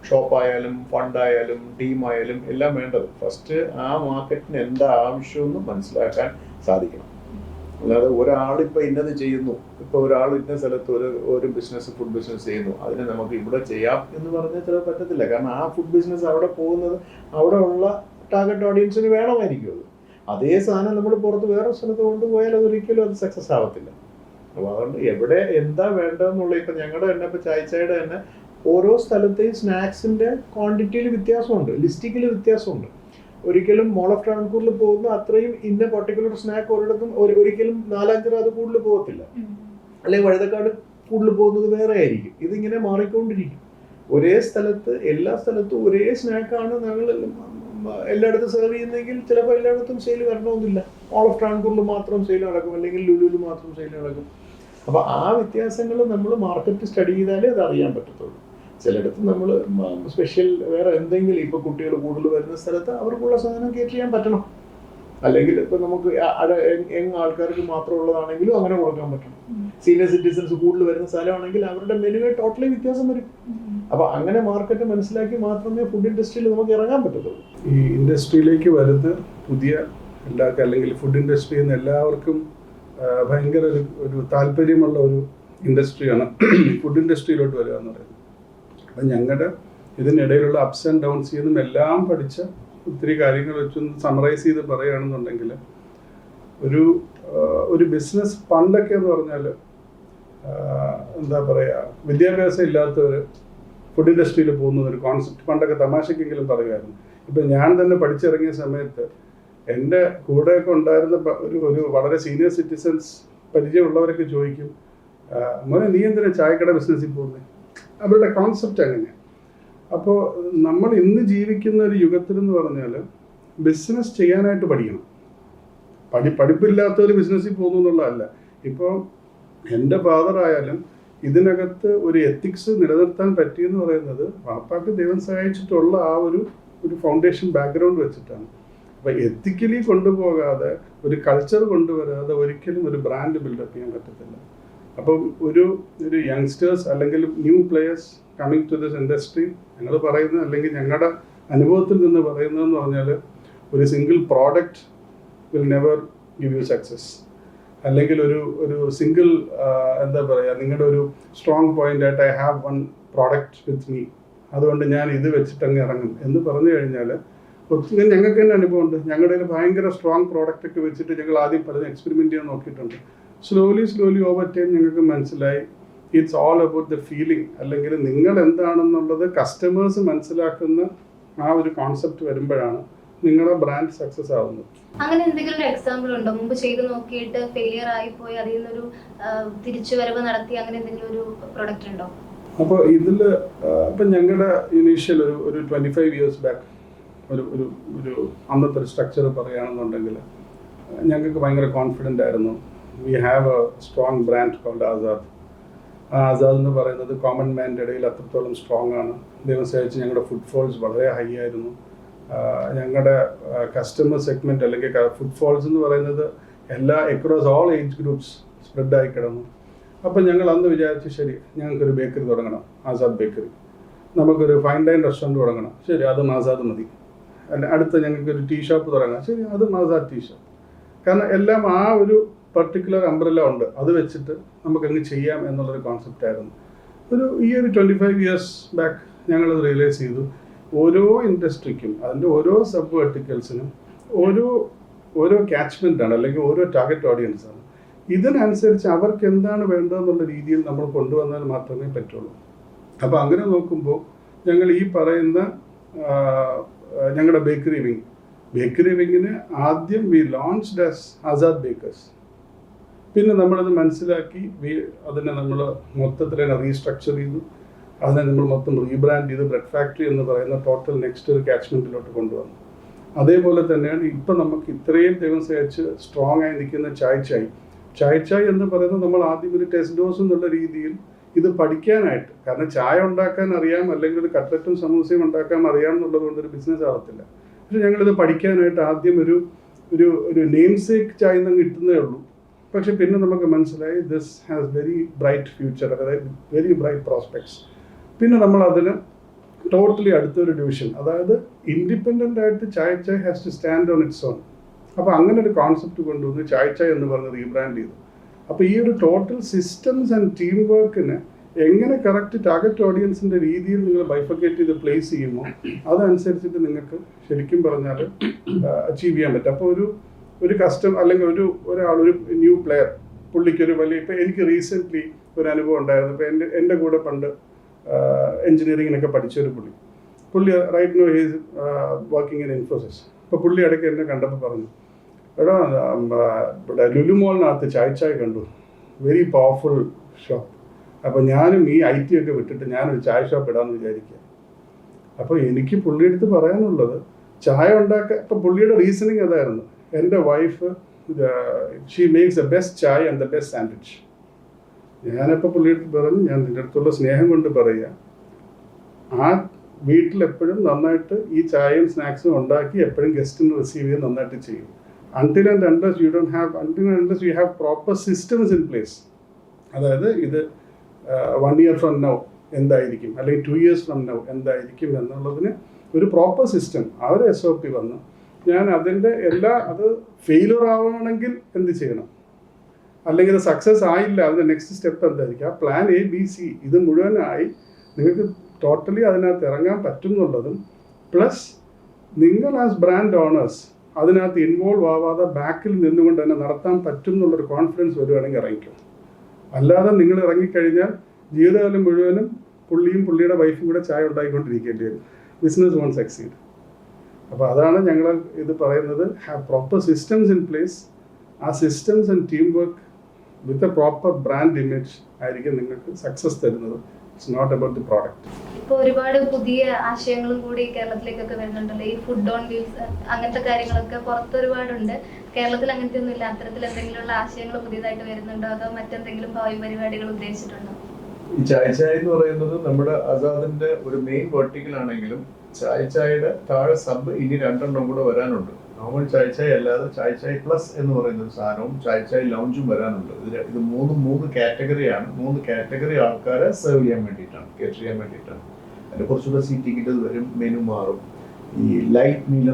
Speaker 3: ഷോപ്പായാലും ഫണ്ടായാലും ടീമായാലും എല്ലാം വേണ്ടത്. ഫസ്റ്റ് ആ മാർക്കറ്റിന് എന്താ ആവശ്യമെന്ന് മനസ്സിലാക്കാൻ സാധിക്കണം. അല്ലാതെ ഒരാൾ ഇപ്പൊ ഇന്നത് ചെയ്യുന്നു. ഇപ്പൊ ഒരാൾ ഇന്ന സ്ഥലത്ത് ഒരു ഒരു ബിസിനസ് ഫുഡ് ബിസിനസ് ചെയ്യുന്നു. അതിനെ നമുക്ക് ഇവിടെ ചെയ്യാം എന്ന് പറഞ്ഞാൽ ചിലപ്പോൾ പറ്റത്തില്ല. കാരണം ആ ഫുഡ് ബിസിനസ് അവിടെ പോകുന്നത് അവിടെ ഉള്ള ടാർഗറ്റ് ഓഡിയൻസിന് വേണമായിരിക്കും അത്. അതേ സാധനം നമ്മൾ പുറത്ത് വേറെ സ്ഥലത്ത് കൊണ്ടുപോയാൽ അതൊരിക്കലും അത് സക്സസ് ആവത്തില്ല. അപ്പോൾ അതുകൊണ്ട് എവിടെ എന്താ വേണ്ടതെന്നുള്ള ഇപ്പൊ ഞങ്ങളുടെ തന്നെ ഇപ്പൊ ചായച്ചായുടെ തന്നെ ഓരോ സ്ഥലത്തെയും സ്നാക്സിന്റെ ക്വാണ്ടിറ്റിയിൽ വ്യത്യാസമുണ്ട്. ലിസ്റ്റിക്കിൽ വ്യത്യാസമുണ്ട്. ഒരിക്കലും മോൾ ഓഫ് ട്രാൻകൂറിൽ പോകുന്ന അത്രയും ഇന്ന പർട്ടിക്കുലർ സ്നാക്ക് ഒരിടത്തും ഒരു- ഒരിക്കലും നാലഞ്ചര അത് കൂടുതൽ പോകത്തില്ല അല്ലെങ്കിൽ വഴുതക്കാട് കൂടുതൽ പോകുന്നത് വേറെ ആയിരിക്കും. ഇതിങ്ങനെ മാറിക്കൊണ്ടിരിക്കും. ഒരേ സ്ഥലത്ത് എല്ലാ സ്ഥലത്തും ഒരേ സ്നാക്കാണ് ഞങ്ങൾ എല്ലായിടത്തും സെർവ് ചെയ്യുന്നെങ്കിൽ ചിലപ്പോൾ എല്ലായിടത്തും സെയിൽ വരണമെന്നില്ല. ഓൾ ഓഫ് ട്രാൻകൂറിൽ മാത്രം സെയിൽ നടക്കും. അല്ലെങ്കിൽ ലുലുവിൽ മാത്രം സെയിൽ നടക്കും. അപ്പോൾ ആ വ്യത്യാസങ്ങൾ നമ്മൾ മാർക്കറ്റ് സ്റ്റഡി ചെയ്താലേ അത് അറിയാൻ പറ്റത്തുള്ളൂ. ചിലയിടത്ത് നമ്മൾ സ്പെഷ്യൽ വേറെ എന്തെങ്കിലും ഇപ്പോൾ കുട്ടികൾ കൂടുതൽ വരുന്ന സ്ഥലത്ത് അവർക്കുള്ള സാധനം കേറ്റ് ചെയ്യാൻ പറ്റണം. അല്ലെങ്കിൽ ഇപ്പൊ നമുക്ക് യങ് ആൾക്കാർക്ക് മാത്രമുള്ളതാണെങ്കിലും അങ്ങനെ കൊടുക്കാൻ പറ്റണം. സീനിയർ സിറ്റിസൺസ് കൂടുതൽ വരുന്ന സ്ഥലമാണെങ്കിൽ അവരുടെ മെനുവേ ടോട്ടലി വ്യത്യാസം വരും. അപ്പൊ അങ്ങനെ മാർക്കറ്റ് മനസ്സിലാക്കി മാത്രമേ ഫുഡ് ഇൻഡസ്ട്രിയിൽ നമുക്ക് ഇറങ്ങാൻ പറ്റത്തുള്ളൂ.
Speaker 5: ഈ ഇൻഡസ്ട്രിയിലേക്ക് വരുന്ന പുതിയ എല്ലാവർക്കും അല്ലെങ്കിൽ ഫുഡ് ഇൻഡസ്ട്രി നിന്ന് എല്ലാവർക്കും ഭയങ്കര ഒരു ഒരു താല്പര്യമുള്ള ഒരു ഇൻഡസ്ട്രിയാണ് ഫുഡ് ഇൻഡസ്ട്രിയിലോട്ട് വരിക എന്ന് പറയുന്നത്. അപ്പം ഞങ്ങളുടെ ഇതിനിടയിലുള്ള അപ്സ് ആൻഡ് ഡൗൺസ് നിന്നും എല്ലാം പഠിച്ച ഒത്തിരി കാര്യങ്ങൾ വെച്ചൊന്ന് സമറൈസ് ചെയ്ത് പറയുകയാണെന്നുണ്ടെങ്കിൽ ഒരു ഒരു ബിസിനസ് പണ്ടൊക്കെ എന്ന് പറഞ്ഞാൽ എന്താ പറയുക വിദ്യാഭ്യാസം ഇല്ലാത്തവർ ഫുഡ് ഇൻഡസ്ട്രിയിൽ പോകുന്ന ഒരു കോൺസെപ്റ്റ് പണ്ടൊക്കെ തമാശക്കെങ്കിലും പറയുമായിരുന്നു. ഇപ്പം ഞാൻ തന്നെ പഠിച്ചിറങ്ങിയ സമയത്ത് എന്റെ കൂടെയൊക്കെ ഉണ്ടായിരുന്ന ഒരു ഒരു വളരെ സീനിയർ സിറ്റിസൺസ് പരിചയമുള്ളവരൊക്കെ ചോദിക്കും "ആ, മോനെ നീ എന്തിനാ ചായക്കട ബിസിനസ്സിൽ പോകുന്നത് അവരുടെ കോൺസെപ്റ്റ് അങ്ങനെ അപ്പോൾ നമ്മൾ ഇന്ന് ജീവിക്കുന്ന ഒരു യുഗത്തിൽ എന്ന് പറഞ്ഞാൽ ബിസിനസ് ചെയ്യാനായിട്ട് പഠിക്കണം. പഠി പഠിപ്പില്ലാത്തവർ ബിസിനസ്സിൽ പോകുന്നു എന്നുള്ളതല്ല. ഇപ്പോൾ എന്റെ ഫാദർ ആയാലും ഇതിനകത്ത് ഒരു എത്തിക്സ് നിലനിർത്താൻ പറ്റിയെന്ന് പറയുന്നത് പാപ്പാക്ക് ദൈവം സഹായിച്ചിട്ടുള്ള ആ ഒരു ഒരു ഫൗണ്ടേഷൻ ബാക്ക്ഗ്രൗണ്ട് വെച്ചിട്ടാണ്. അപ്പോൾ എത്തിക്കലി കൊണ്ടുപോകാതെ ഒരു കൾച്ചർ കൊണ്ടുവരാതെ ഒരിക്കലും ഒരു ബ്രാൻഡ് ബിൽഡപ്പ് ചെയ്യാൻ പറ്റത്തില്ല. അപ്പം ഒരു ഒരു യങ്സ്റ്റേഴ്സ് അല്ലെങ്കിൽ new players coming to this industry ഞങ്ങൾ പറയുന്നത് അല്ലെങ്കിൽ ഞങ്ങളുടെ അനുഭവത്തിൽ നിന്ന് പറയുന്നതെന്ന് പറഞ്ഞാൽ ഒരു single product will never give you success അല്ലെങ്കിൽ ഒരു ഒരു സിംഗിൾ എന്താ പറയുക നിങ്ങളുടെ ഒരു സ്ട്രോങ് പോയിന്റ് ആയിട്ട് I have one product with me അതുകൊണ്ട് ഞാൻ ഇത് വെച്ചിട്ടങ്ങ് ഇറങ്ങും. എന്ന് പറഞ്ഞു കഴിഞ്ഞാൽ ഒത്തിരി ഞങ്ങൾക്ക് തന്നെ അനുഭവമുണ്ട്. ഞങ്ങളുടെ ഭയങ്കര സ്ട്രോങ് പ്രോഡക്റ്റ് ഒക്കെ വെച്ചിട്ട് ഞങ്ങൾ ആദ്യം പലതും എക്സ്പെരിമെന്റ് ചെയ്യാൻ നോക്കിയിട്ടുണ്ട്. സ്ലോലി സ്ലോലി ഓവർ ടൈം ഞങ്ങൾക്ക് മനസ്സിലായി. It's all about the feeling അല്ലെങ്കിൽ നിങ്ങൾ എന്താണെന്നുള്ളത് കസ്റ്റമേഴ്സ് മനസ്സിലാക്കുന്ന ആ ഒരു കോൺസെപ്റ്റ് വരുമ്പോഴാണ് നിങ്ങളുടെ ബ്രാൻഡ് സക്സസ് ആവുന്നത്.
Speaker 1: അങ്ങനെ എന്തെങ്കിലും എക്സാമ്പിൾ ഉണ്ടോ? മുമ്പ് ചെയ്ത് നോക്കിയിട്ട് ഫെയിലിയർ ആയി പോയി അതിൽ നിന്നൊരു തിരിച്ചുവരവ് നടത്തി അങ്ങനെ എന്തെങ്കിലും ഒരു പ്രൊഡക്റ്റ് ഉണ്ടോ?
Speaker 5: അപ്പോൾ ഇതിൽ ഇപ്പം ഞങ്ങളുടെ ഇനീഷ്യൽ ഒരു ഒരു ട്വന്റി ഫൈവ് ഇയേഴ്സ് ബാക്ക് ഒരു ഒരു ഒരു അന്നത്തെ ഒരു സ്ട്രക്ചർ പറയുകയാണെന്നുണ്ടെങ്കിൽ ഞങ്ങൾക്ക് ഭയങ്കര കോൺഫിഡന്റ് ആയിരുന്നു. We have a strong brand called Azad Azad എന്ന് പറയുന്നത് കോമൺ മാന്റെ ഇടയിൽ അത്രത്തോളം സ്ട്രോങ് ആണ്. ദൈവം സഹായിച്ച് ഞങ്ങളുടെ ഫുട്ഫോൾസ് വളരെ ഹൈ ആയിരുന്നു. ഞങ്ങളുടെ കസ്റ്റമർ സെഗ്മെന്റ് അല്ലെങ്കിൽ ഫുട്ഫോൾസ് എന്ന് പറയുന്നത് എല്ലാ അക്രോസ് ഓൾ ഏജ് ഗ്രൂപ്പ്സ് സ്പ്രെഡായി കിടന്നു. അപ്പം ഞങ്ങൾ അന്ന് വിചാരിച്ചു ശരി ഞങ്ങൾക്കൊരു ബേക്കറി തുടങ്ങണം. ആസാദ് ബേക്കറി നമുക്കൊരു ഫൈൻ ഡൈൻ റെസ്റ്റോറന്റ് തുടങ്ങണം. ശരി അതും ആസാദ് മതി. അല്ല അടുത്ത് ഞങ്ങൾക്കൊരു ടീ ഷോപ്പ് തുടങ്ങാം. ശരി അതും ആസാദ് ടീ ഷോപ്പ് കാരണം എല്ലാം ആ ഒരു പർട്ടിക്കുലർ അംബ്രല്ല ഉണ്ട്. അത് വെച്ചിട്ട് നമുക്ക് നമുക്കങ്ങ് ചെയ്യാം എന്നുള്ളൊരു കോൺസെപ്റ്റ് ആയിരുന്നു. ഒരു ഈ ഒരു ട്വന്റി ഫൈവ് ഇയേഴ്സ് ബാക്ക് ഞങ്ങളത് റിയലൈസ് ചെയ്തു. ഓരോ ഇൻഡസ്ട്രിക്കും അതിന്റെ ഓരോ സബ് വെർട്ടിക്കൽസിനും ഓരോ ഓരോ കാച്ച്മെന്റ് ആണ് അല്ലെങ്കിൽ ഓരോ ടാർഗറ്റ് ഓഡിയൻസ് ആണ്. ഇതിനനുസരിച്ച് അവർക്ക് എന്താണ് വേണ്ടതെന്നുള്ള രീതിയിൽ നമ്മൾ കൊണ്ടുവന്നാൽ മാത്രമേ പറ്റുള്ളൂ. അപ്പോൾ അങ്ങനെ നോക്കുമ്പോൾ ഞങ്ങൾ ഈ പറയുന്ന ഞങ്ങളുടെ ബേക്കറി വിങ് ബേക്കറി വിങ്ങിന് ആദ്യം we launched as Azad bakers പിന്നെ നമ്മളത് മനസ്സിലാക്കി അതിനെ നമ്മൾ മൊത്തത്തിൽ തന്നെ റീസ്ട്രക്ചർ ചെയ്തു. അതിനെ നമ്മൾ മൊത്തം റീബ്രാൻഡ് ചെയ്ത് ബ്രെഡ് ഫാക്ടറി എന്ന് പറയുന്ന ടോട്ടൽ നെക്സ്റ്റ് ഒരു കാച്ച്മെന്റിലോട്ട് കൊണ്ടുവന്നു. അതേപോലെ തന്നെയാണ് ഇപ്പം നമുക്ക് ഇത്രയും ദൈവം സഹിച്ച് സ്ട്രോങ് ആയി നിൽക്കുന്ന ചായ് ചായ്. ചായ് ചായ് എന്ന് പറയുന്നത് നമ്മൾ ആദ്യം ഒരു ടെസ്റ്റ് ഡോസ് എന്നുള്ള രീതിയിൽ ഇത് പഠിക്കാനായിട്ട്. കാരണം ചായ ഉണ്ടാക്കാൻ അറിയാം അല്ലെങ്കിൽ ഒരു കട്ട്ലറ്റും സമൂസയും ഉണ്ടാക്കാൻ അറിയാം എന്നുള്ളത് കൊണ്ട് ഒരു ബിസിനസ് ആവത്തില്ല. പക്ഷെ ഞങ്ങളിത് പഠിക്കാനായിട്ട് ആദ്യം ഒരു ഒരു ഒരു നെയിം സേക്ക് ചായ നിന്ന് കിട്ടുന്നേ ഉള്ളൂ. പക്ഷെ പിന്നെ നമുക്ക് മനസ്സിലായി this has very bright future അതായത് വെരി ബ്രൈറ്റ് പ്രോസ്പെക്ട്സ് പിന്നെ നമ്മൾ അതിന് ടോട്ടലി അടുത്തൊരു ഡിവിഷൻ അതായത് ഇൻഡിപെൻഡന്റ് ആയിട്ട് Chai Chai has to stand on its own അപ്പോൾ അങ്ങനെ ഒരു കോൺസെപ്റ്റ് കൊണ്ടുവന്ന് ചായ ചായ എന്ന് പറഞ്ഞ് റീബ്രാൻഡ് ചെയ്തു. അപ്പോൾ ഈ ഒരു ടോട്ടൽ സിസ്റ്റംസ് ആൻഡ് ടീം വർക്കിന് എങ്ങനെ കറക്റ്റ് ടാർഗറ്റ് ഓഡിയൻസിന്റെ രീതിയിൽ നിങ്ങൾ ബൈഫക്കേറ്റ് ചെയ്ത് പ്ലേസ് ചെയ്യുമോ അതനുസരിച്ചിട്ട് നിങ്ങൾക്ക് ശരിക്കും പറഞ്ഞാൽ അച്ചീവ് ചെയ്യാൻ പറ്റും. അപ്പോൾ ഒരു ഒരു കസ്റ്റം അല്ലെങ്കിൽ ഒരു ഒരാൾ ഒരു ന്യൂ പ്ലെയർ പുള്ളിക്കൊരു വലിയ ഇപ്പം എനിക്ക് റീസെന്റ്ലി ഒരു അനുഭവം ഉണ്ടായിരുന്നു. ഇപ്പം എന്റെ എന്റെ കൂടെ പണ്ട് എഞ്ചിനീയറിങ്ങിനൊക്കെ പഠിച്ച ഒരു പുള്ളി. പുള്ളി right now he's working in Infosys അപ്പോൾ പുള്ളി ഇടയ്ക്ക് എന്നെ കണ്ടപ്പോൾ പറഞ്ഞു എടാ ഇവിടെ ലുലുമോളിനകത്ത് ചായ് ചായ് കണ്ടു. വെരി പവർഫുൾ ഷോപ്പ് അപ്പോൾ ഞാനും ഈ ഐ ടി ഒക്കെ വിട്ടിട്ട് ഞാനൊരു ചായ ഷോപ്പ് ഇടാമെന്ന് വിചാരിക്കുക അപ്പോൾ എനിക്ക് പുള്ളിയെടുത്ത് പറയാനുള്ളത് ചായ ഉണ്ടാക്കാൻ ഇപ്പം പുള്ളിയുടെ റീസണിങ് അതായിരുന്നു. എന്റെ wife she makes the best chai and the best sandwich ഞാനപ്പോൾ പുള്ളിയെടുത്ത് പറഞ്ഞു ഞാൻ നിന്റെ അടുത്തുള്ള സ്നേഹം കൊണ്ട് പറയുക ആ വീട്ടിലെപ്പോഴും നന്നായിട്ട് ഈ ചായയും സ്നാക്സും ഉണ്ടാക്കി എപ്പോഴും ഗസ്റ്റിന് റിസീവ് ചെയ്ത് നന്നായിട്ട് ചെയ്യും. Until and unless you don't have until and unless you have proper systems in place അതായത് ഇത് വൺ ഇയർ ഫ്രം നൗ എന്തായിരിക്കും? അല്ലെങ്കിൽ ടു ഇയേഴ്സ് ഫ്രം നൗ എന്തായിരിക്കും? എന്നുള്ളതിന് ഒരു പ്രോപ്പർ സിസ്റ്റം ആ ഒരു എസ് ഒ പി വന്നു. ഞാൻ അതിന്റെ എല്ലാ അത് ഫെയിലർ ആവണമെങ്കിൽ എന്ത് ചെയ്യണം? അല്ലെങ്കിൽ സക്സസ് ആയില്ല അതിന്റെ നെക്സ്റ്റ് സ്റ്റെപ്പ് എന്തായിരിക്കും? ആ പ്ലാൻ എ ബി സി ഇത് മുഴുവനായി നിങ്ങൾക്ക് ടോട്ടലി അതിനകത്ത് ഇറങ്ങാൻ പറ്റും എന്നുള്ളതും പ്ലസ് നിങ്ങൾ ആസ് ബ്രാൻഡ് ഓണേഴ്സ് അതിനകത്ത് ഇൻവോൾവ് ആവാതെ ബാക്കിൽ നിന്നുകൊണ്ട് തന്നെ നടത്താൻ പറ്റും എന്നുള്ളൊരു കോൺഫിഡൻസ് വരുവാണെങ്കിൽ ഇറങ്ങിക്കും. അല്ലാതെ നിങ്ങൾ ഇറങ്ങിക്കഴിഞ്ഞാൽ ജീവിതകാലം മുഴുവനും പുള്ളിയും പുള്ളിയുടെ വൈഫും കൂടെ ചായ ഉണ്ടായിക്കൊണ്ടിരിക്കേണ്ടി വരും. ബിസിനസ് വൺ സക്സീഡ് അപ്പോൾ അതാണ് ഞങ്ങൾ ഇത് പറയുന്നത്. Have proper systems in place ആ systems and team work with a proper brand image ആയിരിക്കും നിങ്ങൾക്ക് സക്സസ് തരുന്നത്. It's not about the product
Speaker 1: ഇപ്പോൾ ഒരുപാട് പുതിയ ആശയങ്ങളും കൂടി കേരളത്തിലേക്കൊക്കെ വരുന്നുണ്ടല്ലോ. ഈ ഫുഡ് ഓൺ വീൽസ് അങ്ങനത്തെ കാര്യങ്ങളൊക്കെ പുറത്ത് ഒരുപാടുണ്ട് കേരളത്തിൽ അങ്ങനത്തെ ഒന്നും ഇല്ല. അത്തരത്തിൽ എന്തെങ്കിലുമുള്ള ആശയങ്ങൾ പുതിയതായിട്ട് വരുന്നുണ്ടോ? അതോ മറ്റെന്തെങ്കിലും ഭാവി പരിപാടികൾ ഉദ്ദേശിച്ചിട്ടുണ്ടോ?
Speaker 3: ഈ ചായ ചായ എന്ന് പറയുന്നത് നമ്മുടെ ആസാദിന്റെ ഒരു മെയിൻ വെർട്ടിക്കൽ ആണെങ്കിലും ചായ ചായയുടെ താഴെ സബ് ഇനി രണ്ടെണ്ണം കൂടെ വരാനുണ്ട്. നോർമൽ ചായ ചായ അല്ലാതെ ചായ ചായ പ്ലസ് എന്ന് പറയുന്ന ഒരു സാധനവും ചായ ചായ ലൗഞ്ചും വരാനുണ്ട്. ഇത് ഇത് മൂന്ന് മൂന്ന് കാറ്റഗറിയാണ് മൂന്ന് കാറ്റഗറി ആൾക്കാരെ സെർവ് ചെയ്യാൻ വേണ്ടിയിട്ടാണ് കേറ്റർ ചെയ്യാൻ വേണ്ടിയിട്ടാണ്. അതിന്റെ കുറച്ചുകൂടെ ഇത് വരും മെനു മാറും. ഈ ലൈറ്റ് മീൽ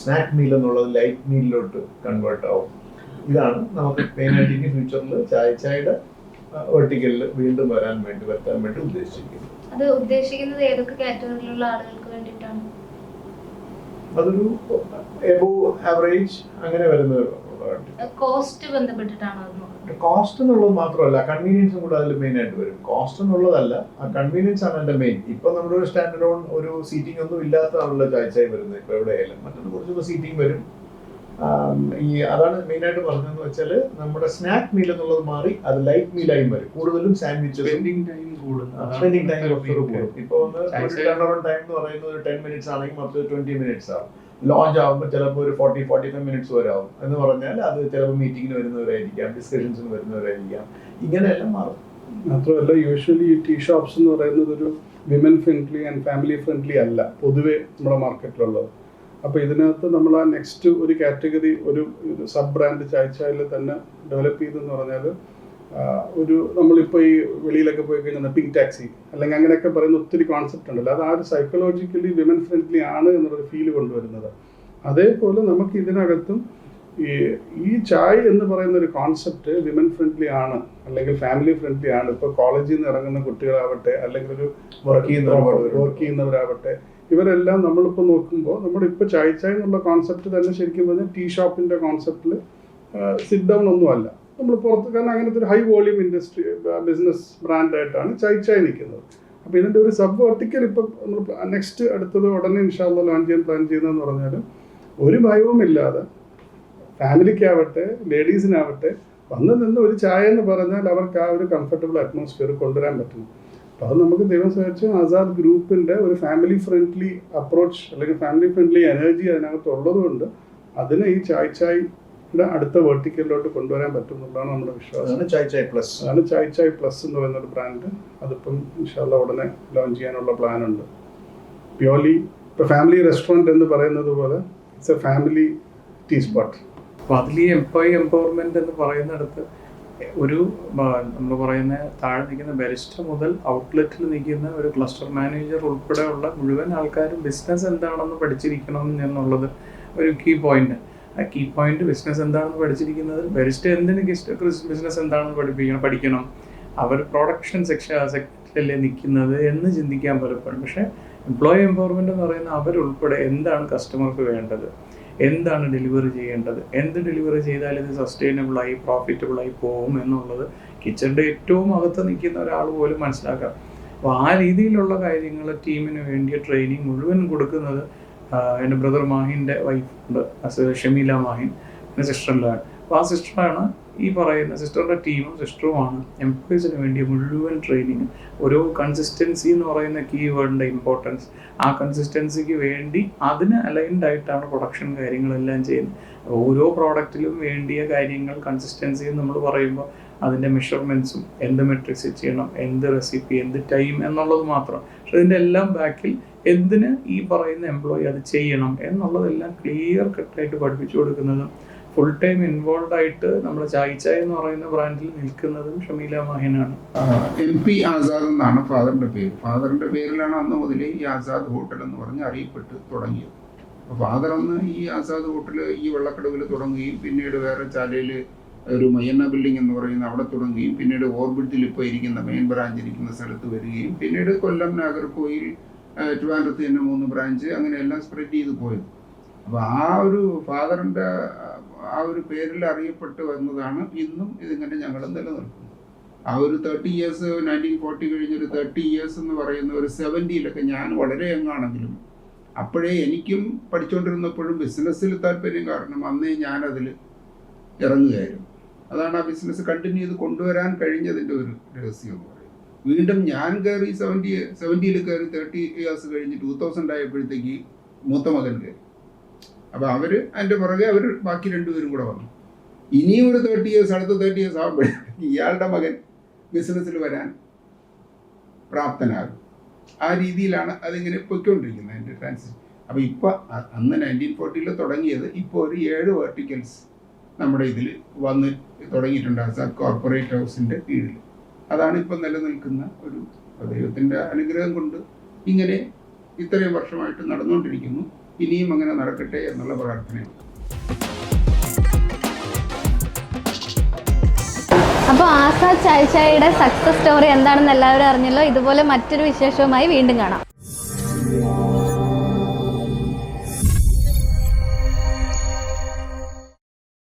Speaker 3: സ്നാക്ക് മീൽ എന്നുള്ളത് ലൈറ്റ് മീലിലോട്ട് കൺവേർട്ട് ആവും. ഇതാണ് നമുക്ക് മെയിനായിട്ട് ഇനി ഫ്യൂച്ചറിൽ ചായ ചായയുടെ വെർട്ടിക്കലിൽ വീണ്ടും വരാൻ വേണ്ടി വരുത്താൻ വേണ്ടി ഉദ്ദേശിക്കുന്നത്
Speaker 1: അത് ഉദ്ദേശിക്കുന്നത് ഏതൊക്കെ കാറ്റഗറിയിലുള്ള ആളുകൾക്ക്? വേണ്ടിയിട്ടാണ്
Speaker 3: അതൊരു എബോ ആവറേജ് അങ്ങനെ വരുന്ന
Speaker 1: കോസ്റ്റ് ബന്ധപ്പെട്ടിട്ടാണോ
Speaker 3: കോസ്റ്റ് എന്നുള്ളത് മാത്രമല്ല കൺവീനിയൻസും കൂടെ അതിൽ മെയിൻ ആയിട്ട് വരും. കോസ്റ്റ് എന്നുള്ളതല്ല ആ കൺവീനിയൻസ് ആണ് എന്റെ മെയിൻ ഇപ്പൊ നമ്മുടെ ഒരു സ്റ്റാൻഡേർഡ് അലോൺ ഒരു സീറ്റിംഗ് ഒന്നും ഇല്ലാത്തതാണല്ലോ ചായച്ചായി വരുന്നത്. ഇപ്പൊ എവിടെയായാലും മറ്റൊന്ന് കുറച്ചുകൂടെ സീറ്റിംഗ് വരും. ഈ അതാണ് മെയിൻ ആയിട്ട് പറഞ്ഞതെന്ന് വെച്ചാൽ നമ്മുടെ സ്നാക്ക് മീൽ എന്നുള്ളത് മാറി അത് ലൈറ്റ് മീലായും വരും. കൂടുതലും sandwich
Speaker 4: spending time
Speaker 3: spending time കൂടും. ഒന്ന് ടേൺ ടൈം എന്ന് പറയുന്നത് ടെൻ മിനിറ്റ്സ് ആണെങ്കിൽ മൊത്തം ട്വന്റി മിനിറ്റ്സ് ആവും. ലോഞ്ച് ആകുമ്പോൾ ചിലപ്പോൾ ഒരു ഫോർട്ടി ഫോർട്ടി ഫൈവ് മിനിറ്റ്സ് വരെ ആവും. എന്ന് പറഞ്ഞാൽ അത് ചിലപ്പോൾ മീറ്റിംഗിന് വരുന്നവരായിരിക്കാം ഡിസ്കഷൻസിന് വരുന്നവരായിരിക്കാം. ഇങ്ങനെയെല്ലാം മാറും.
Speaker 5: മാത്രമല്ല യൂഷ്വലി ഈ ടീ ഷോപ്സ് എന്ന് പറയുന്നത് ഒരു women friendly and family friendly അല്ല. പൊതുവെ നമ്മുടെ മാർക്കറ്റിലുള്ളത് അപ്പോൾ ഇതിനകത്ത് നമ്മൾ ആ നെക്സ്റ്റ് ഒരു കാറ്റഗറി ഒരു സബ് ബ്രാൻഡ് ചായച്ചായിൽ തന്നെ ഡെവലപ്പ് ചെയ്തെന്ന് പറഞ്ഞാൽ ഒരു നമ്മളിപ്പോൾ ഈ വെളിയിലൊക്കെ പോയി കഴിഞ്ഞാൽ പിങ്ക് ടാക്സി അല്ലെങ്കിൽ അങ്ങനെയൊക്കെ പറയുന്ന ഒത്തിരി കോൺസെപ്റ്റ് ഉണ്ടല്ലോ. അത് ആ ഒരു സൈക്കോളജിക്കലി വിമൻ ഫ്രണ്ട്ലി ആണ് എന്നുള്ളൊരു ഫീൽ കൊണ്ടുവരുന്നത്. അതേപോലെ നമുക്ക് ഇതിനകത്തും ഈ ഈ ചായ് എന്ന് പറയുന്ന ഒരു കോൺസെപ്റ്റ് വിമൻ ഫ്രണ്ട്ലി ആണ് അല്ലെങ്കിൽ ഫാമിലി ഫ്രണ്ട്ലി ആണ്. ഇപ്പോൾ കോളേജിൽ നിന്ന് ഇറങ്ങുന്ന കുട്ടികളാവട്ടെ അല്ലെങ്കിൽ ഒരു
Speaker 3: വർക്ക് ചെയ്യുന്നവർ
Speaker 5: വർക്ക് ചെയ്യുന്നവരാവട്ടെ ഇവരെല്ലാം നമ്മളിപ്പോൾ നോക്കുമ്പോൾ നമ്മളിപ്പോൾ ചായ് ചായ് എന്നുള്ള കോൺസെപ്റ്റ് തന്നെ ശരിക്കും പറഞ്ഞാൽ ടീ ഷോപ്പിന്റെ കോൺസെപ്റ്റിൽ ഡൗൺ ഒന്നുമല്ല നമ്മൾ പുറത്ത് കാരണം അങ്ങനത്തെ ഒരു ഹൈ വോളിയം ഇൻഡസ്ട്രി ബിസിനസ് ബ്രാൻഡായിട്ടാണ് ചായ് ചായ് നിൽക്കുന്നത് അപ്പോൾ ഇതിന്റെ ഒരു സബ് വെർട്ടിക്കൽ ഇപ്പം നമ്മൾ നെക്സ്റ്റ് അടുത്തത് ഉടനെ ഇൻഷാല്ല ലോഞ്ച് ചെയ്യാൻ പ്ലാൻ ചെയ്യുന്നതെന്ന് പറഞ്ഞാൽ ഒരു ഭയവും ഇല്ലാതെ ഫാമിലിക്കാവട്ടെ ലേഡീസിനാവട്ടെ വന്ന് നിന്ന് ഒരു ചായ എന്ന് പറഞ്ഞാൽ അവർക്ക് ആ ഒരു കംഫർട്ടബിൾ അറ്റ്മോസ്ഫിയർ കൊണ്ടുവരാൻ പറ്റും. അപ്പോൾ അത് നമുക്ക് ദൈവം സഹിച്ച് ആസാദ് ഗ്രൂപ്പിന്റെ ഒരു ഫാമിലി ഫ്രണ്ട്ലി അപ്രോച്ച് അല്ലെങ്കിൽ ഫാമിലി ഫ്രണ്ട്ലി എനർജി അതിനകത്ത് ഉള്ളതുകൊണ്ട് അതിനെ ഈ ചായ് ചായ് അടുത്ത വെർട്ടിക്കലിലോട്ട് കൊണ്ടുവരാൻ പറ്റും എന്നുള്ളതാണ് നമ്മുടെ വിശ്വാസം.
Speaker 3: അതാണ് ചായ് ചായ് പ്ലസ്
Speaker 5: അതാണ് ചായ് ചായ് പ്ലസ് എന്ന് പറയുന്ന ഒരു ബ്രാൻഡ് അതിപ്പം ഇൻഷാല്ല ഉടനെ ലോഞ്ച് ചെയ്യാനുള്ള പ്ലാൻ ഉണ്ട്. പ്യോർലി ഇപ്പൊ ഫാമിലി റെസ്റ്റോറന്റ് എന്ന് പറയുന്നത് പോലെ it's a family tea spot
Speaker 4: അപ്പോൾ അതിൽ ഈ എംപ്ലോയി എംപവർമെന്റ് എന്ന് പറയുന്നിടത്ത് ഒരു നമ്മൾ പറയുന്ന താഴെ നിൽക്കുന്ന ബെരിസ്റ്റ മുതൽ ഔട്ട്ലെറ്റിൽ നിൽക്കുന്ന ഒരു ക്ലസ്റ്റർ മാനേജർ ഉൾപ്പെടെയുള്ള മുഴുവൻ ആൾക്കാരും ബിസിനസ് എന്താണെന്ന് പഠിച്ചിരിക്കണം എന്നുള്ളത് ഒരു കീ പോയിന്റ് ആ കീ പോയിന്റ് ബിസിനസ് എന്താണെന്ന് പഠിച്ചിരിക്കുന്നത് ബെരിസ്റ്റ എന്തിന് ബിസിനസ് എന്താണെന്ന് പഠിപ്പിക്കണം പഠിക്കണം. അവർ പ്രൊഡക്ഷൻ സെക്ഷൻ സെക്ടറിലല്ലേ നിൽക്കുന്നത് എന്ന് ചിന്തിക്കാൻ പലപ്പോഴും. പക്ഷേ എംപ്ലോയി എംപവർമെന്റ് എന്ന് പറയുന്ന അവരുൾപ്പെടെ എന്താണ് കസ്റ്റമർക്ക് വേണ്ടത്? എന്താണ് ഡെലിവറി ചെയ്യേണ്ടത്? എന്ത് ഡെലിവറി ചെയ്താൽ ഇത് സസ്റ്റൈനബിളായി പ്രോഫിറ്റബിളായി പോകും എന്നുള്ളത് കിച്ചണിന്റെ ഏറ്റവും അകത്ത് നിൽക്കുന്ന ഒരാൾ പോലും മനസ്സിലാക്കാം. അപ്പോൾ ആ രീതിയിലുള്ള കാര്യങ്ങൾ ടീമിന് വേണ്ടിയ ട്രെയിനിങ് മുഴുവൻ കൊടുക്കുന്നത് എന്റെ ബ്രദർ മാഹിന്റെ വൈഫുണ്ട് ഷമീല മാഹിൻ എന്റെ സിസ്റ്ററിലാണ് അപ്പോൾ ആ സിസ്റ്ററാണ് ഈ പറയുന്ന സിസ്റ്ററിന്റെ ടീമും സിസ്റ്ററുമാണ്. എംപ്ലോയീസിന് വേണ്ടി മുഴുവൻ ട്രെയിനിങ് ഓരോ കൺസിസ്റ്റൻസി എന്ന് പറയുന്ന കീ വേർഡിന്റെ ഇമ്പോർട്ടൻസ് ആ കൺസിസ്റ്റൻസിക്ക് വേണ്ടി അതിന് അലൈൻഡ് ആയിട്ടാണ് പ്രൊഡക്ഷൻ കാര്യങ്ങളെല്ലാം ചെയ്യുന്നത്. ഓരോ പ്രോഡക്റ്റിലും വേണ്ടിയ കാര്യങ്ങൾ കൺസിസ്റ്റൻസി നമ്മൾ പറയുമ്പോൾ അതിന്റെ മെഷർമെന്റ്സും എന്ത് മെട്രിക്സ് ചെയ്യണം എന്ത് റെസിപ്പി എന്ത് ടൈം എന്നുള്ളത് മാത്രം. പക്ഷെ ഇതിന്റെ എല്ലാം ബാക്കിൽ എന്തിന് ഈ പറയുന്ന എംപ്ലോയി അത് ചെയ്യണം എന്നുള്ളതെല്ലാം ക്ലിയർ കട്ടായിട്ട് പഠിപ്പിച്ചു കൊടുക്കുന്നതും ഫുൾ ടൈം ഇൻവോൾവ് ആയിട്ട് നമ്മൾ ചായ് ചായ് എന്ന് പറയുന്ന ബ്രാൻഡിൽ നിൽക്കുന്നതും ഷമീല മാഹിനാണ്.
Speaker 2: എം പി ആസാദ് എന്നാണ് ഫാദറിന്റെ പേര്. ഫാദറിന്റെ പേരിലാണ് അന്ന് മുതലേ ഈ ആസാദ് ഹോട്ടൽ എന്ന് പറഞ്ഞ് അറിയപ്പെട്ട് തുടങ്ങിയത്. അപ്പോൾ ഫാദർ അന്ന് ഈ ആസാദ് ഹോട്ടൽ ഈ വെള്ളക്കടവിൽ തുടങ്ങുകയും പിന്നീട് വേറെ ചാലയിൽ ഒരു മയ്യണ്ണ ബിൽഡിംഗ് എന്ന് പറയുന്ന അവിടെ തുടങ്ങുകയും പിന്നീട് ഓർബിറ്റിൽ ഇപ്പോൾ ഇരിക്കുന്ന മെയിൻ ബ്രാഞ്ച് ഇരിക്കുന്ന സ്ഥലത്ത് വരികയും പിന്നീട് കൊല്ലം നാഗർകോയിൽ ട്രിവാൻഡ്രത്ത് തന്നെ മൂന്ന് ബ്രാഞ്ച് അങ്ങനെ എല്ലാം സ്പ്രെഡ് ചെയ്ത് പോയത്. അപ്പോൾ ആ ഒരു ഫാദറിന്റെ ഒരു പേരിൽ അറിയപ്പെട്ടു വന്നതാണ് ഇന്നും ഇതിങ്ങനെ ഞങ്ങൾ നിലനിൽക്കുന്നത്. ആ ഒരു തേർട്ടി ഇയേഴ്സ് നയന്റീൻ ഫോർട്ടി കഴിഞ്ഞ ഒരു തേർട്ടി ഇയേഴ്സ് എന്ന് പറയുന്ന ഒരു സെവന്റിയിലൊക്കെ ഞാൻ വളരെ യങ്ങാണെങ്കിലും അപ്പോഴേ എനിക്കും പഠിച്ചുകൊണ്ടിരുന്നപ്പോഴും ബിസിനസ്സിൽ താല്പര്യം കാരണം അന്നേ ഞാനതിൽ ഇറങ്ങുകയായിരുന്നു. അതാണ് ആ ബിസിനസ് കണ്ടിന്യൂ ചെയ്ത് കൊണ്ടുവരാൻ കഴിഞ്ഞതിന്റെ ഒരു രഹസ്യം എന്ന് പറയുന്നത്. വീണ്ടും ഞാൻ കയറി സെവന്റി സെവന്റിയിൽ കയറി തേർട്ടി ഇയേഴ്സ് കഴിഞ്ഞ് ടൂ തൗസൻഡ് ആയപ്പോഴത്തേക്ക് മൂത്ത മകൻ കയറി. അപ്പോൾ അവർ അതിന്റെ പുറകെ അവർ ബാക്കി രണ്ടുപേരും കൂടെ വന്നു. ഇനിയും ഒരു തേർട്ടി ഇയേഴ്സ് അടുത്ത തേർട്ടി ഇയേഴ്സ് ആകുമ്പോഴേക്കും ഇയാളുടെ മകൻ ബിസിനസ്സിൽ വരാൻ പ്രാപ്തനാകും. ആ രീതിയിലാണ് അതിങ്ങനെ പൊയ്ക്കൊണ്ടിരിക്കുന്നത് അതിന്റെ ട്രാൻസിഷൻ അപ്പോൾ ഇപ്പോൾ അന്ന് നയന്റീൻ ഫോർട്ടിയിൽ തുടങ്ങിയത് ഇപ്പോൾ ഒരു ഏഴ് വെർട്ടിക്കൽസ് നമ്മുടെ ഇതിൽ വന്ന് തുടങ്ങിയിട്ടുണ്ട് കോർപ്പറേറ്റ് ഹൗസിന്റെ കീഴിൽ അതാണ് ഇപ്പം നിലനിൽക്കുന്ന ഒരു ദൈവത്തിന്റെ അനുഗ്രഹം കൊണ്ട് ഇങ്ങനെ ഇത്രയും വർഷമായിട്ട് നടന്നുകൊണ്ടിരിക്കുന്നു. ഇനിയും അങ്ങനെ നടക്കട്ടെ എന്നുള്ള പ്രാർത്ഥനയാണ്.
Speaker 1: അപ്പോൾ ആസാദ് ചായ്ചായുടെ സക്സസ് സ്റ്റോറി എന്താണെന്ന് എല്ലാവരും അറിഞ്ഞല്ലോ. ഇതുപോലെ മറ്റൊരു വിശേഷവുമായി വീണ്ടും കാണാം.